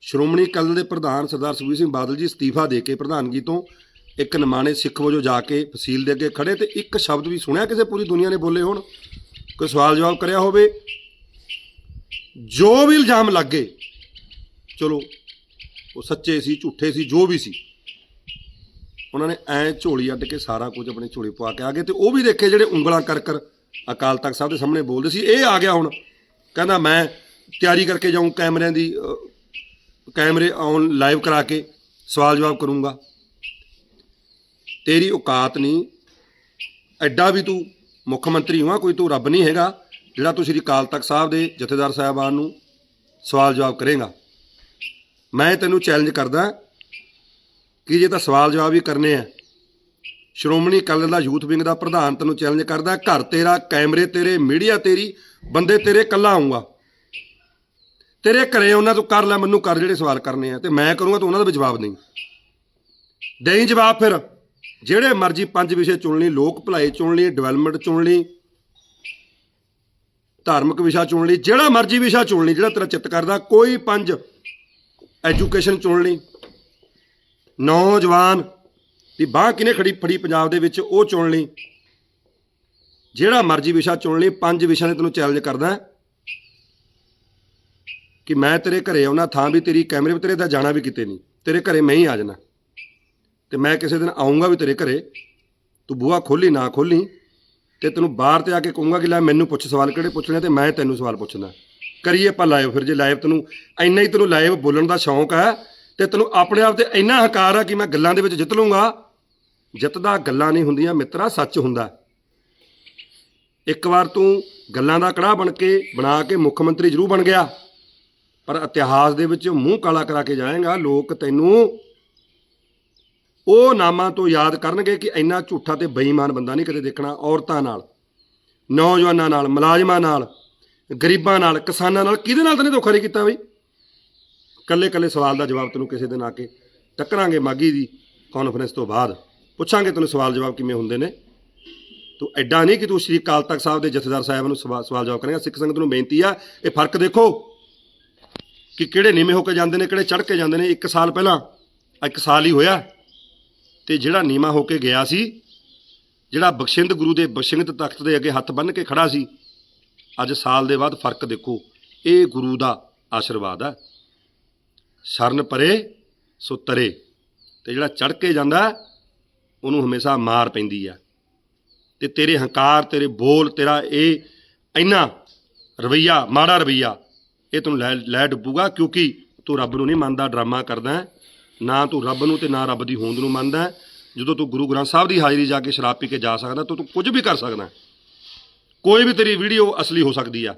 ਸ਼੍ਰੋਮਣੀ ਅਕਾਲੀ ਦਲ ਦੇ ਪ੍ਰਧਾਨ ਸਰਦਾਰ ਸੁਖਬੀਰ ਸਿੰਘ ਬਾਦਲ ਜੀ ਅਸਤੀਫਾ ਦੇ ਕੇ ਪ੍ਰਧਾਨਗੀ ਤੋਂ ਇੱਕ ਨਿਮਾਣੇ ਸਿੱਖ ਵਜੋਂ ਜਾ ਕੇ ਫਸੀਲ ਦੇ ਅੱਗੇ ਖੜੇ ਤੇ ਇੱਕ ਸ਼ਬਦ ਵੀ ਸੁਣਿਆ ਕਿਸੇ ਪੂਰੀ ਦੁਨੀਆ ਨੇ ਬੋਲੇ ਹੋਣ? ਕੋਈ ਸਵਾਲ ਜਵਾਬ ਕਰਿਆ ਹੋਵੇ? ਜੋ ਵੀ ਇਲਜ਼ਾਮ ਲੱਗੇ ਚਲੋ, ਉਹ ਸੱਚੇ ਸੀ, ਝੂਠੇ ਸੀ, ਜੋ ਵੀ ਸੀ। ਉਹਨਾਂ ਨੇ ਐ ਝੋਲੀ ਅੱਡ ਕੇ ਸਾਰਾ ਕੁਝ ਆਪਣੇ ਝੋਲੇ ਪਵਾ ਕੇ ਆ ਗਏ ਤੇ ਉਹ ਵੀ ਦੇਖੇ ਜਿਹੜੇ ਉਂਗਲਾਂ ਕਰ ਕਰ ਅਕਾਲ ਤਖਤ ਸਾਹਿਬ ਦੇ ਸਾਹਮਣੇ ਬੋਲਦੇ ਸੀ। ਇਹ ਆ ਗਿਆ ਹੁਣ। ਕਹਿੰਦਾ ਮੈਂ ਤਿਆਰੀ ਕਰਕੇ ਜਾਊਂ ਕੈਮਰਿਆਂ ਦੀ ਕੈਮਰੇ ਆਨ ਲਾਈਵ ਕਰਾ ਕੇ, ਸਵਾਲ ਜਵਾਬ ਕਰੂੰਗਾ। ਤੇਰੀ ਔਕਾਤ ਨਹੀਂ। ਐਡਾ ਵੀ ਤੂੰ ਮੁੱਖ ਮੰਤਰੀ ਹੋਆ ਕੋਈ ਤੂੰ ਰੱਬ ਨਹੀਂ ਹੈਗਾ ਜਿਹੜਾ ਤੂੰ ਸ੍ਰੀ ਅਕਾਲ ਤਖਤ ਸਾਹਿਬ ਦੇ ਜਥੇਦਾਰ ਸਾਹਿਬਾਨ ਨੂੰ ਸਵਾਲ ਜਵਾਬ ਕਰੇਗਾ। ਮੈਂ ਤੈਨੂੰ ਚੈਲੰਜ ਕਰਦਾ ਕਿ ਜੇ ਤਾਂ ਸਵਾਲ ਜਵਾਬ ਹੀ ਕਰਨੇ ਆ। ਸ਼੍ਰੋਮਣੀ ਅਕਾਲੀ ਦਲ ਦਾ ਯੂਥ ਵਿੰਗ ਦਾ ਪ੍ਰਧਾਨ ਤੈਨੂੰ ਚੈਲੰਜ ਕਰਦਾ, ਘਰ ਤੇਰਾ, ਕੈਮਰੇ ਤੇਰੇ, ਮੀਡੀਆ ਤੇਰੀ, ਬੰਦੇ ਤੇਰੇ ਕੱਲਾ ਆਉਂਗਾ ਤੇਰੇ ਘਰੇ ਉਹਨਾਂ ਤੋਂ ਕਰ ਲੈ, ਮੈਨੂੰ ਕਰ ਜਿਹੜੇ ਸਵਾਲ ਕਰਨੇ ਆ। ਤੇ ਮੈਂ ਕਰੂੰਗਾ, ਤਾਂ ਉਹਨਾਂ ਦਾ ਵੀ ਜਵਾਬ ਨਹੀਂ ਦੇਈ ਜਵਾਬ ਫਿਰ। ਜਿਹੜੇ ਮਰਜ਼ੀ ਪੰਜ ਵਿਸ਼ੇ ਚੁਣ ਲਈ, ਲੋਕ ਭਲਾਈ ਚੁਣ ਲਈ ਡਿਵੈਲਪਮੈਂਟ ਚੁਣ ਲਈ, ਧਾਰਮਿਕ ਵਿਸ਼ਾ ਚੁਣ ਲਈ, ਜਿਹੜਾ ਮਰਜ਼ੀ ਵਿਸ਼ਾ ਚੁਣ ਲਈ, ਜਿਹੜਾ ਤੇਰਾ ਚਿੱਤ ਕਰਦਾ, ਕੋਈ ਪੰਜ ਐਜੂਕੇਸ਼ਨ ਚੁਣ ਲਈ। ਨੌਜਵਾਨ ਦੀ ਬਾਹ ਕਿਨੇ ਖੜੀ ਫੜੀ ਪੰਜਾਬ ਦੇ ਵਿੱਚ, ਉਹ ਚੁਣ ਲਈ। ਜਿਹੜਾ ਮਰਜ਼ੀ ਵਿਸ਼ਾ ਚੁਣ ਲਈ, ਪੰਜ ਵਿਸ਼ਿਆਂ ਦੇ ਤੈਨੂੰ ਚੈਲੰਜ ਕਰਦਾ ਕਿ ਮੈਂ ਤੇਰੇ ਘਰੇ ਆਉਣਾ, ਥਾਂ ਵੀ ਤੇਰੀ, ਕੈਮਰੇ ਵੀ ਤੇਰੇ ਦਾ ਜਾਣਾ ਵੀ ਕਿਤੇ ਨਹੀਂ। ਤੇਰੇ ਘਰੇ ਮੈਂ ਹੀ ਆ ਜਾਣਾ। ਤੇ ਮੈਂ ਕਿਸੇ ਦਿਨ ਆਉਂਗਾ ਵੀ ਤੇਰੇ ਘਰੇ। ਤੂੰ ਬੂਹਾ ਖੋਲੀ ਨਾ ਖੋਲੀ ਤੇ ਤੈਨੂੰ ਬਾਹਰ ਤੇ ਆ ਕੇ ਕਹੂੰਗਾ ਕਿ ਲੈ ਮੈਨੂੰ ਪੁੱਛ ਸਵਾਲ ਕਿਹੜੇ ਪੁੱਛਣੇ ਤੇ ਮੈਂ ਤੈਨੂੰ ਸਵਾਲ ਪੁੱਛਣਾ। ਕਰੀਏ ਆਪਾਂ ਲਾਈਵ ਫਿਰ ਜੇ ਲਾਈਵ ਤੈਨੂੰ ਇੰਨਾ ਹੀ ਤੈਨੂੰ ਲਾਈਵ ਬੋਲਣ ਦਾ ਸ਼ੌਂਕ ਹੈ ਤੇ ਤੈਨੂੰ ਆਪਣੇ ਆਪ ਤੇ ਇੰਨਾ ਹਕਾਰ ਆ ਕਿ ਮੈਂ ਗੱਲਾਂ ਦੇ ਵਿੱਚ ਜਿੱਤ ਲੂੰਗਾ ਜਿੱਤਦਾ ਗੱਲਾਂ ਨਹੀਂ ਹੁੰਦੀਆਂ, ਮਿੱਤਰਾ ਸੱਚ ਹੁੰਦਾ। ਇੱਕ ਵਾਰ ਤੂੰ ਗੱਲਾਂ ਦਾ ਕੜਾਹ ਬਣ ਕੇ, ਬਣਾ ਕੇ ਮੁੱਖ ਮੰਤਰੀ ਜ਼ਰੂਰ ਬਣ ਗਿਆ। ਪਰ ਇਤਿਹਾਸ ਦੇ ਵਿੱਚ ਮੂੰਹ ਕਾਲਾ ਕਰਾ ਕੇ ਜਾਏਗਾ, ਲੋਕ ਤੈਨੂੰ ਉਹ ਨਾਮਾਂ ਤੋਂ ਯਾਦ ਕਰਨਗੇ ਕਿ ਇੰਨਾ ਝੂਠਾ ਤੇ ਬੇਈਮਾਨ ਬੰਦਾ ਨਹੀਂ ਕਦੇ ਦੇਖਣਾ ਔਰਤਾਂ ਨਾਲ, ਨੌਜਵਾਨਾਂ ਨਾਲ, ਮੁਲਾਜ਼ਮਾਂ ਨਾਲ। ਗਰੀਬਾਂ ਨਾਲ, ਕਿਸਾਨਾਂ ਨਾਲ ਕਿਹਦੇ ਨਾਲ ਤੈਨੇ ਧੋਖਾ ਨਹੀਂ ਕੀਤਾ ਬਈ? ਕੱਲੇ ਕੱਲੇ ਸਵਾਲ ਦਾ ਜਵਾਬ ਤੈਨੂੰ ਕਿਸੇ ਦਿਨ ਆ ਕੇ ਟੱਕਰਾਂਗੇ ਮਾਗੀ ਦੀ ਕਾਨਫਰੰਸ ਤੋਂ ਬਾਅਦ। ਪੁੱਛਾਂਗੇ ਤੈਨੂੰ ਸਵਾਲ ਜਵਾਬ ਕਿਵੇਂ ਹੁੰਦੇ ਨੇ। ਤੂੰ ਐਡਾ ਨਹੀਂ ਕਿ ਤੂੰ ਸ਼੍ਰੀ ਅਕਾਲ ਤਖਤ ਸਾਹਿਬ ਦੇ ਜਥੇਦਾਰ ਸਾਹਿਬ ਨੂੰ ਸਵਾ- ਸਵਾਲ ਜਵਾਬ ਕਰੇਗਾ। ਸਿੱਖ ਸੰਗਤ ਨੂੰ ਬੇਨਤੀ ਆ, ਇਹ ਫ਼ਰਕ ਦੇਖੋ ਕਿ ਕਿਹੜੇ ਨੀਵੇਂ ਹੋ ਕੇ ਜਾਂਦੇ ਨੇ, ਕਿਹੜੇ ਚੜ੍ਹ ਕੇ ਜਾਂਦੇ ਨੇ। ਇੱਕ ਸਾਲ ਪਹਿਲਾਂ ਇੱਕ ਸਾਲ ਹੀ ਹੋਇਆ ਤੇ ਜਿਹੜਾ ਨੀਮਾ ਹੋ ਕੇ ਗਿਆ ਸੀ, ਜਿਹੜਾ ਬਖਸ਼ਿੰਦ ਗੁਰੂ ਦੇ ਬਖਸ਼ਿੰਦ ਤਖਤ ਦੇ ਅੱਗੇ ਹੱਥ ਬੰਨ੍ਹ ਕੇ ਖੜਾ ਸੀ ਅੱਜ ਸਾਲ ਦੇ ਬਾਅਦ ਫ਼ਰਕ ਦੇਖੋ। ਇਹ ਗੁਰੂ ਦਾ ਆਸ਼ੀਰਵਾਦ ਹੈ। ਸ਼ਰਨ ਪਰੇ, ਸੋ ਤਰੇ। ਤੇ ਜਿਹੜਾ ਚੜ ਕੇ ਜਾਂਦਾ, ਉਹਨੂੰ ਹਮੇਸ਼ਾ ਮਾਰ ਪੈਂਦੀ ਆ ਤੇ ਤੇਰੇ ਹੰਕਾਰ, ਤੇਰੇ ਬੋਲ, ਤੇਰਾ ਇਹ ਇੰਨਾ ਰਵਈਆ, ਮਾੜਾ ਰਵਈਆ, ਇਹ ਤੈਨੂੰ ਲੈ ਲੈ ਡੁੱਬੂਗਾ ਕਿਉਂਕਿ ਤੂੰ ਰੱਬ ਨੂੰ ਨਹੀਂ ਮੰਨਦਾ, ਡਰਾਮਾ ਕਰਦਾ ਨਾ ਤੂੰ ਰੱਬ ਨੂੰ ਤੇ ਨਾ ਰੱਬ ਦੀ ਹੋਂਦ ਨੂੰ ਮੰਨਦਾ ਜਦੋਂ ਤੂੰ ਗੁਰੂ ਗ੍ਰੰਥ ਸਾਹਿਬ ਦੀ ਹਾਜ਼ਰੀ ਜਾ ਕੇ ਸ਼ਰਾਬ ਪੀ ਕੇ ਜਾ ਸਕਦਾ, ਤਾਂ ਤੂੰ ਕੁਝ ਵੀ ਕਰ ਸਕਦਾ ਕੋਈ ਵੀ ਤੇਰੀ ਵੀਡੀਓ ਅਸਲੀ ਹੋ ਸਕਦੀ ਆ।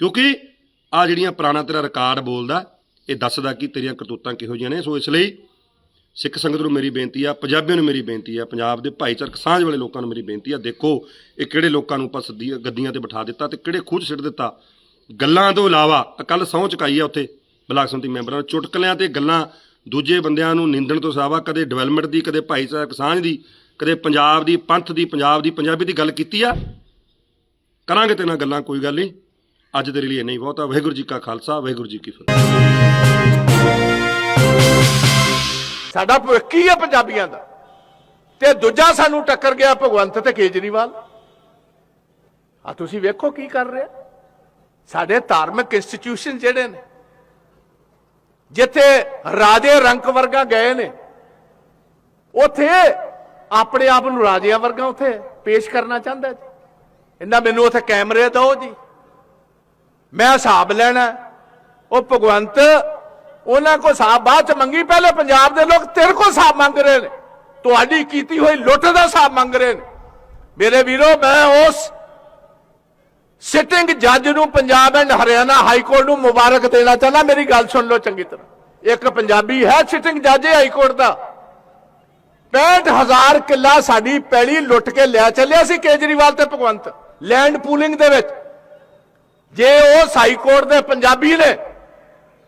ਕਿਉਂਕਿ ਆ ਜਿਹੜੀਆਂ ਪੁਰਾਣਾ ਤੇਰਾ ਰਿਕਾਰਡ ਬੋਲਦਾ, ਇਹ ਦੱਸਦਾ ਕਿ ਤੇਰੀਆਂ ਕਰਤੂਤਾਂ ਕਿਹੋ ਜਿਹੀਆਂ ਨੇ। ਸੋ ਇਸ ਲਈ ਸਿੱਖ ਸੰਗਤ ਨੂੰ ਮੇਰੀ ਬੇਨਤੀ ਆ, ਪੰਜਾਬੀਆਂ ਨੂੰ ਮੇਰੀ ਬੇਨਤੀ ਆ, ਪੰਜਾਬ ਦੇ ਭਾਈਚਾਰਕ ਸਾਂਝ ਵਾਲੇ ਲੋਕਾਂ ਨੂੰ ਮੇਰੀ ਬੇਨਤੀ ਆ, ਦੇਖੋ ਇਹ ਕਿਹੜੇ ਲੋਕਾਂ ਨੂੰ ਆਪਾਂ ਸੱਦੀ, ਗੱਦੀਆਂ ਤੇ ਬਿਠਾ ਦਿੱਤਾ ਤੇ ਕਿਹੜੇ ਖੁਦ ਸਿੱਟ ਦਿੱਤਾ। ਗੱਲਾਂ ਤੋਂ ਇਲਾਵਾ ਕੱਲ ਸਹੁੰ ਚੁਕਾਈ ਆ ਉੱਥੇ ਬਲਾਕ ਸੰਮਤੀ ਮੈਂਬਰਾਂ ਨੂੰ ਚੁਟਕਲਿਆਂ ਤੇ ਗੱਲਾਂ ਦੂਜੇ ਬੰਦਿਆਂ ਨੂੰ ਨਿੰਦਣ ਤੋਂ ਇਲਾਵਾ ਕਦੇ ਡਿਵੈਲਪਮੈਂਟ ਦੀ, ਕਦੇ ਭਾਈਚਾਰਕ ਸਾਂਝ ਦੀ, ਕਦੇ ਪੰਜਾਬ ਦੀ ਪੰਥ ਦੀ, ਪੰਜਾਬ ਦੀ ਪੰਜਾਬੀ ਦੀ ਗੱਲ ਕੀਤੀ ਆ। ਕਰਾਂਗੇ ਤੇ ਨਾਲ ਗੱਲਾਂ ਕੋਈ ਗੱਲ ਨਹੀਂ। ਅੱਜ ਦੇ ਲਈ ਇੰਨਾ ਹੀ ਬਹੁਤ ਵਾਹਿਗੁਰੂ ਜੀ ਕਾ ਖਾਲਸਾ, ਵਾਹਿਗੁਰੂ ਜੀ ਕੀ ਫਤਿਹ। ਸਾਡਾ ਭਵਿੱਖ ਹੀ ਹੈ ਪੰਜਾਬੀਆਂ ਦਾ? ਤੇ ਦੂਜਾ ਸਾਨੂੰ ਟੱਕਰ ਗਿਆ ਭਗਵੰਤ ਤੇ ਕੇਜਰੀਵਾਲ। ਆ ਤੁਸੀਂ ਵੇਖੋ ਕੀ ਕਰ ਰਿਹਾ। ਸਾਡੇ ਧਾਰਮਿਕ ਇੰਸਟੀਟਿਊਸ਼ਨ ਜਿਹੜੇ ਨੇ, ਜਿੱਥੇ ਰਾਜੇ ਰੰਕ ਵਰਗਾ ਗਏ ਨੇ, ਉਥੇ ਆਪਣੇ ਆਪ ਨੂੰ ਰਾਜਿਆਂ ਵਰਗਾ ਉਥੇ ਪੇਸ਼ ਕਰਨਾ ਚਾਹੁੰਦਾ ਜੀ। ਇਹਨਾਂ ਮੈਨੂੰ ਉੱਥੇ ਕੈਮਰੇ ਦਿਓ ਜੀ। ਮੈਂ ਹਿਸਾਬ ਲੈਣਾ। ਉਹ ਭਗਵੰਤ, ਉਹਨਾਂ ਕੋ ਹਿਸਾਬ ਬਾਅਦ ਚ ਮੰਗੀ। ਪਹਿਲੇ ਪੰਜਾਬ ਦੇ ਲੋਕ ਤੇਰੇ ਕੋ ਹਿਸਾਬ ਮੰਗ ਰਹੇ ਨੇ। ਤੁਹਾਡੀ ਕੀਤੀ ਹੋਈ ਲੁੱਟ ਦਾ ਹਿਸਾਬ ਮੰਗ ਰਹੇ ਨੇ। ਮੇਰੇ ਵੀਰੋ, ਮੈਂ ਉਸ ਸਿਟਿੰਗ ਜੱਜ ਨੂੰ Punjab and Haryana high court ਨੂੰ ਮੁਬਾਰਕ ਦੇਣਾ ਚਾਹੁੰਦਾ। ਮੇਰੀ ਗੱਲ ਸੁਣ ਲਓ ਚੰਗੀ ਤਰ੍ਹਾਂ। ਇੱਕ ਪੰਜਾਬੀ ਹੈ ਸਿਟਿੰਗ ਜੱਜ ਹਾਈ ਕੋਰਟ ਦਾ। 65000 ਕਿੱਲਾ ਸਾਡੀ ਪੈਲੀ ਲੁੱਟ ਕੇ ਲਿਆ ਚੱਲਿਆ ਸੀ ਕੇਜਰੀਵਾਲ ਤੇ ਭਗਵੰਤ। ਲੈਂਡ ਪੂਲਿੰਗ ਦੇ ਵਿੱਚ। ਜੇ ਉਹ ਹਾਈ ਕੋਰਟ ਦੇ ਪੰਜਾਬੀ ਨੇ,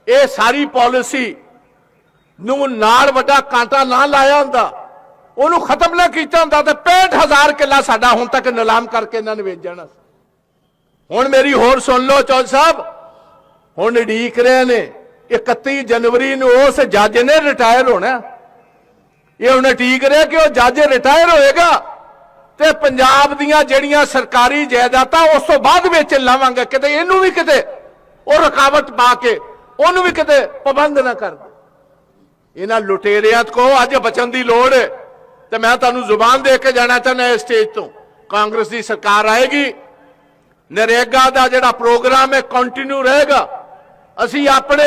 ਇਹ ਸਾਰੀ ਪਾਲਿਸੀ ਨੂੰ ਨਾਲ ਵੱਡਾ ਕਾਂਟਾ ਨਾ ਲਾਇਆ ਹੁੰਦਾ, ਉਹਨੂੰ ਖਤਮ ਨਾ ਕੀਤਾ ਹੁੰਦਾ ਤੇ 65000 ਕਿੱਲਾ ਸਾਡਾ ਹੁਣ ਤੱਕ ਨਿਲਾਮ ਕਰਕੇ ਇਹਨਾਂ ਨੇ ਵੇਚ ਜਾਣਾ। ਹੁਣ ਮੇਰੀ ਹੋਰ ਸੁਣ ਲਓ ਚੌਲ ਸਾਹਿਬ, ਹੁਣ ਉਡੀਕ ਰਹੇ ਨੇ 31 ਜਨਵਰੀ ਨੂੰ ਉਸ ਜੱਜ ਨੇ ਰਿਟਾਇਰ ਹੋਣਾ। ਇਹ ਹੁਣ ਉਡੀਕ ਰਿਹਾ ਕਿ ਉਹ ਜੱਜ ਰਿਟਾਇਰ ਹੋਏਗਾ। ਤੇ ਪੰਜਾਬ ਦੀਆਂ ਜਿਹੜੀਆਂ ਸਰਕਾਰੀ ਜਾਇਦਾਦਾਂ ਉਸ ਤੋਂ ਬਾਅਦ ਵਿੱਚ ਲਾਵਾਂਗੇ ਕਿਤੇ ਇਹਨੂੰ ਵੀ ਕਿਤੇ ਉਹ ਰੁਕਾਵਟ ਪਾ ਕੇ ਉਹਨੂੰ ਵੀ ਕਿਤੇ ਪਾਬੰਦ ਨਾ ਕਰ ਇਹਨਾਂ ਲੁਟੇਰਿਆਂ ਕੋ ਅੱਜ ਬਚਣ ਦੀ ਲੋੜ ਹੈ। ਤੇ ਮੈਂ ਤੁਹਾਨੂੰ ਜ਼ੁਬਾਨ ਦੇ ਕੇ ਜਾਣਾ ਚਾਹੁੰਦਾ ਇਸ ਸਟੇਜ ਤੋਂ। ਕਾਂਗਰਸ ਦੀ ਸਰਕਾਰ ਆਏਗੀ। ਨਰੇਗਾ ਦਾ ਜਿਹੜਾ ਪ੍ਰੋਗਰਾਮ ਹੈ ਕੰਟੀਨਿਊ ਰਹੇਗਾ। ਅਸੀਂ ਆਪਣੇ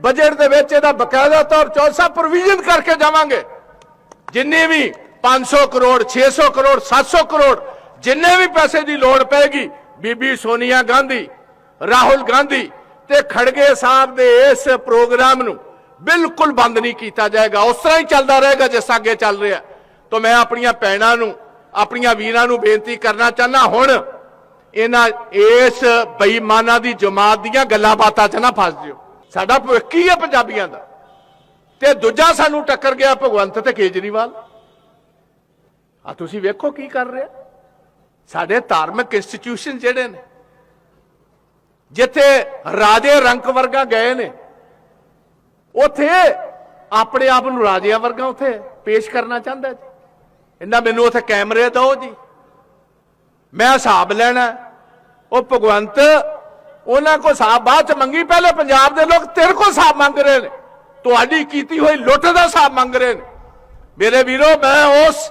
ਬਜਟ ਦੇ ਵਿੱਚ ਇਹਦਾ ਬਕਾਇਦਾ ਤੌਰ ਚੌਸਾ ਪ੍ਰੋਵੀਜ਼ਨ ਕਰਕੇ ਜਾਵਾਂਗੇ। ਜਿੰਨੇ ਵੀ 500 ਕਰੋੜ 600 ਕਰੋੜ 700 ਕਰੋੜ, ਜਿੰਨੇ ਵੀ ਪੈਸੇ ਦੀ ਲੋੜ ਪੈਗੀ, ਬੀਬੀ ਸੋਨੀਆ ਗਾਂਧੀ, ਰਾਹੁਲ ਗਾਂਧੀ ਤੇ ਖੜਗੇ ਸਾਹਿਬ ਦੇ ਇਸ ਪ੍ਰੋਗਰਾਮ ਨੂੰ ਬਿਲਕੁਲ ਬੰਦ ਨਹੀਂ ਕੀਤਾ ਜਾਏਗਾ। ਉਸ ਤਰ੍ਹਾਂ ਹੀ ਚੱਲਦਾ ਰਹੇਗਾ ਜਿਸ ਅੱਗੇ ਚੱਲ ਰਿਹਾ। ਤਾਂ ਮੈਂ ਆਪਣੀਆਂ ਭੈਣਾਂ ਨੂੰ, ਆਪਣੀਆਂ ਵੀਰਾਂ ਨੂੰ ਬੇਨਤੀ ਕਰਨਾ ਚਾਹਨਾ ਹੁਣ ਇਹਨਾਂ ਇਸ ਬੇਈਮਾਨਾਂ ਦੀ ਜਮਾਤ ਦੀਆਂ ਗੱਲਾਂ ਬਾਤਾਂ 'ਚ ਨਾ ਫਸ ਜਿਓ। ਸਾਡਾ ਭਵਿੱਖ ਕੀ ਹੈ ਪੰਜਾਬੀਆਂ ਦਾ। ਤੇ ਦੂਜਾ ਸਾਨੂੰ ਟੱਕਰ ਗਿਆ ਭਗਵੰਤ ਤੇ ਕੇਜਰੀਵਾਲ। ਆ ਤੁਸੀਂ ਵੇਖੋ ਕੀ ਕਰ ਰਿਹਾ। ਸਾਡੇ ਧਾਰਮਿਕ ਇੰਸਟੀਟਿਊਸ਼ਨ ਜਿਹੜੇ ਨੇ, ਜਿੱਥੇ ਰਾਜੇ ਰੰਕ ਵਰਗਾ ਗਏ ਨੇ, ਉਥੇ ਆਪਣੇ ਆਪ ਨੂੰ ਰਾਜਿਆਂ ਵਰਗਾ ਉਥੇ ਪੇਸ਼ ਕਰਨਾ ਚਾਹੁੰਦਾ ਜੀ। ਇਹਨਾਂ ਮੈਨੂੰ ਉਥੇ ਕੈਮਰੇ ਦਿਓ ਜੀ। ਮੈਂ ਹਿਸਾਬ ਲੈਣਾ, ਉਹ ਭਗਵੰਤ, ਉਹਨਾਂ ਕੋ ਹਿਸਾਬ ਬਾਅਦ ਚ ਮੰਗੀ, ਪਹਿਲੇ ਪੰਜਾਬ ਦੇ ਲੋਕ ਤੇਰੇ ਕੋ ਹਿਸਾਬ ਮੰਗ ਰਹੇ ਨੇ। ਤੁਹਾਡੀ ਕੀਤੀ ਹੋਈ ਲੁੱਟ ਦਾ ਹਿਸਾਬ ਮੰਗ ਰਹੇ ਨੇ। ਮੇਰੇ ਵੀਰੋ, ਮੈਂ ਉਸ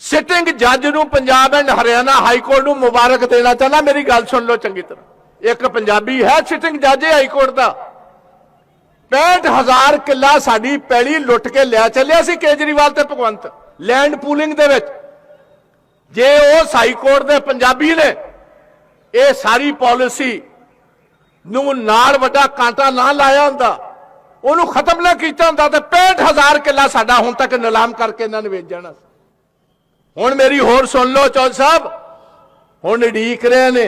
ਸਿਟਿੰਗ ਜੱਜ ਨੂੰ Punjab and Haryana high court ਨੂੰ ਮੁਬਾਰਕ ਦੇਣਾ ਚਾਹੁੰਦਾ, ਮੇਰੀ ਗੱਲ ਸੁਣ ਲਓ ਚੰਗੀ ਤਰ੍ਹਾਂ। ਇੱਕ ਪੰਜਾਬੀ ਹੈ ਸਿਟਿੰਗ ਜੱਜ ਹਾਈ ਕੋਰਟ ਦਾ। 65000 ਕਿੱਲਾ ਸਾਡੀ ਪੈਲੀ ਲੁੱਟ ਕੇ ਲਿਆ ਚੱਲਿਆ ਸੀ ਕੇਜਰੀਵਾਲ ਤੇ ਭਗਵੰਤ ਲੈਂਡ ਪੂਲਿੰਗ ਦੇ ਵਿੱਚ। ਜੇ ਉਹ ਹਾਈ ਕੋਰਟ ਦੇ ਪੰਜਾਬੀ ਨੇ ਇਹ ਸਾਰੀ ਪਾਲਿਸੀ ਨੂੰ ਨਾਲ ਵੱਡਾ ਕਾਂਟਾ ਨਾ ਲਾਇਆ ਹੁੰਦਾ, ਉਹਨੂੰ ਖਤਮ ਨਾ ਕੀਤਾ ਹੁੰਦਾ, ਤੇ 65000 ਕਿੱਲਾ ਸਾਡਾ ਹੁਣ ਤੱਕ ਨਿਲਾਮ ਕਰਕੇ ਇਹਨਾਂ ਨੇ ਵੇਚ ਜਾਣਾ ਸੀ। ਹੁਣ ਮੇਰੀ ਹੋਰ ਸੁਣ ਲਓ ਚੌਲ ਸਾਹਿਬ। ਹੁਣ ਉਡੀਕ ਰਹੇ ਨੇ।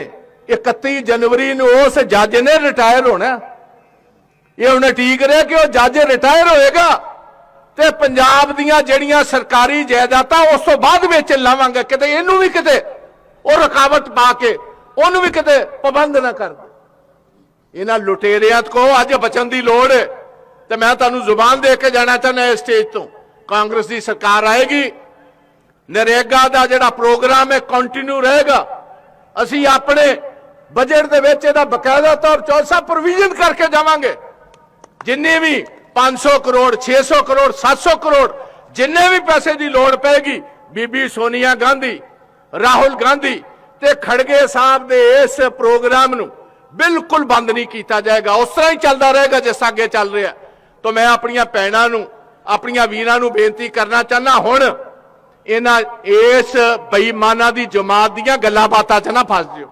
31 ਜਨਵਰੀ ਨੂੰ ਉਸ ਜੱਜ ਨੇ ਰਿਟਾਇਰ ਹੋਣਾ। ਇਹ ਹੁਣ ਉਡੀਕ ਰਿਹਾ ਕਿ ਉਹ ਜੱਜ ਰਿਟਾਇਰ ਹੋਏਗਾ। ਤੇ ਪੰਜਾਬ ਦੀਆਂ ਜਿਹੜੀਆਂ ਸਰਕਾਰੀ ਜਾਇਦਾਦਾਂ ਉਸ ਤੋਂ ਬਾਅਦ ਵੇਚਣ ਲਾਵਾਂਗੇ। ਕਿਤੇ ਇਹਨੂੰ ਵੀ ਕਿਤੇ ਉਹ ਰੁਕਾਵਟ ਪਾ ਕੇ, ਉਹਨੂੰ ਵੀ ਕਿਤੇ ਪਾਬੰਦ ਨਾ ਕਰ ਇਹਨਾਂ ਲੁਟੇਰਿਆਂ ਕੋ ਅੱਜ ਬਚਣ ਦੀ ਲੋੜ ਹੈ। ਤੇ ਮੈਂ ਤੁਹਾਨੂੰ ਜ਼ੁਬਾਨ ਦੇ ਕੇ ਜਾਣਾ ਚਾਹੁੰਦਾ ਇਸ ਸਟੇਜ ਤੋਂ। ਕਾਂਗਰਸ ਦੀ ਸਰਕਾਰ ਆਏਗੀ। ਨਰੇਗਾ ਦਾ ਜਿਹੜਾ ਪ੍ਰੋਗਰਾਮ ਹੈ ਕੰਟੀਨਿਊ ਰਹੇਗਾ। ਅਸੀਂ ਆਪਣੇ ਬਜਟ ਦੇ ਵਿੱਚ ਇਹਦਾ ਬਕਾਇਦਾ ਤੌਰ ਚੌਸਾ ਪ੍ਰੋਵੀਜ਼ਨ ਕਰਕੇ ਜਾਵਾਂਗੇ। ਜਿੰਨੇ ਵੀ 500 ਕਰੋੜ 600 ਕਰੋੜ 700 ਕਰੋੜ, ਜਿੰਨੇ ਵੀ ਪੈਸੇ ਦੀ ਲੋੜ ਪੈਗੀ ਬੀਬੀ ਸੋਨੀਆ ਗਾਂਧੀ, ਰਾਹੁਲ ਗਾਂਧੀ ਤੇ ਖੜਗੇ ਸਾਹਿਬ ਦੇ ਇਸ ਪ੍ਰੋਗਰਾਮ ਨੂੰ ਬਿਲਕੁਲ ਬੰਦ ਨਹੀਂ ਕੀਤਾ ਜਾਏਗਾ। ਉਸ ਤਰ੍ਹਾਂ ਹੀ ਚੱਲਦਾ ਰਹੇਗਾ ਜਿਸ ਅੱਗੇ ਚੱਲ ਰਿਹਾ। ਤਾਂ ਮੈਂ ਆਪਣੀਆਂ ਭੈਣਾਂ ਨੂੰ, ਆਪਣੀਆਂ ਵੀਰਾਂ ਨੂੰ ਬੇਨਤੀ ਕਰਨਾ ਚਾਹਨਾ ਹੁਣ ਇਹਨਾਂ ਇਸ ਬੇਈਮਾਨਾਂ ਦੀ ਜਮਾਤ ਦੀਆਂ ਗੱਲਾਂ ਬਾਤਾਂ 'ਚ ਨਾ ਫਸ ਜਿਓ।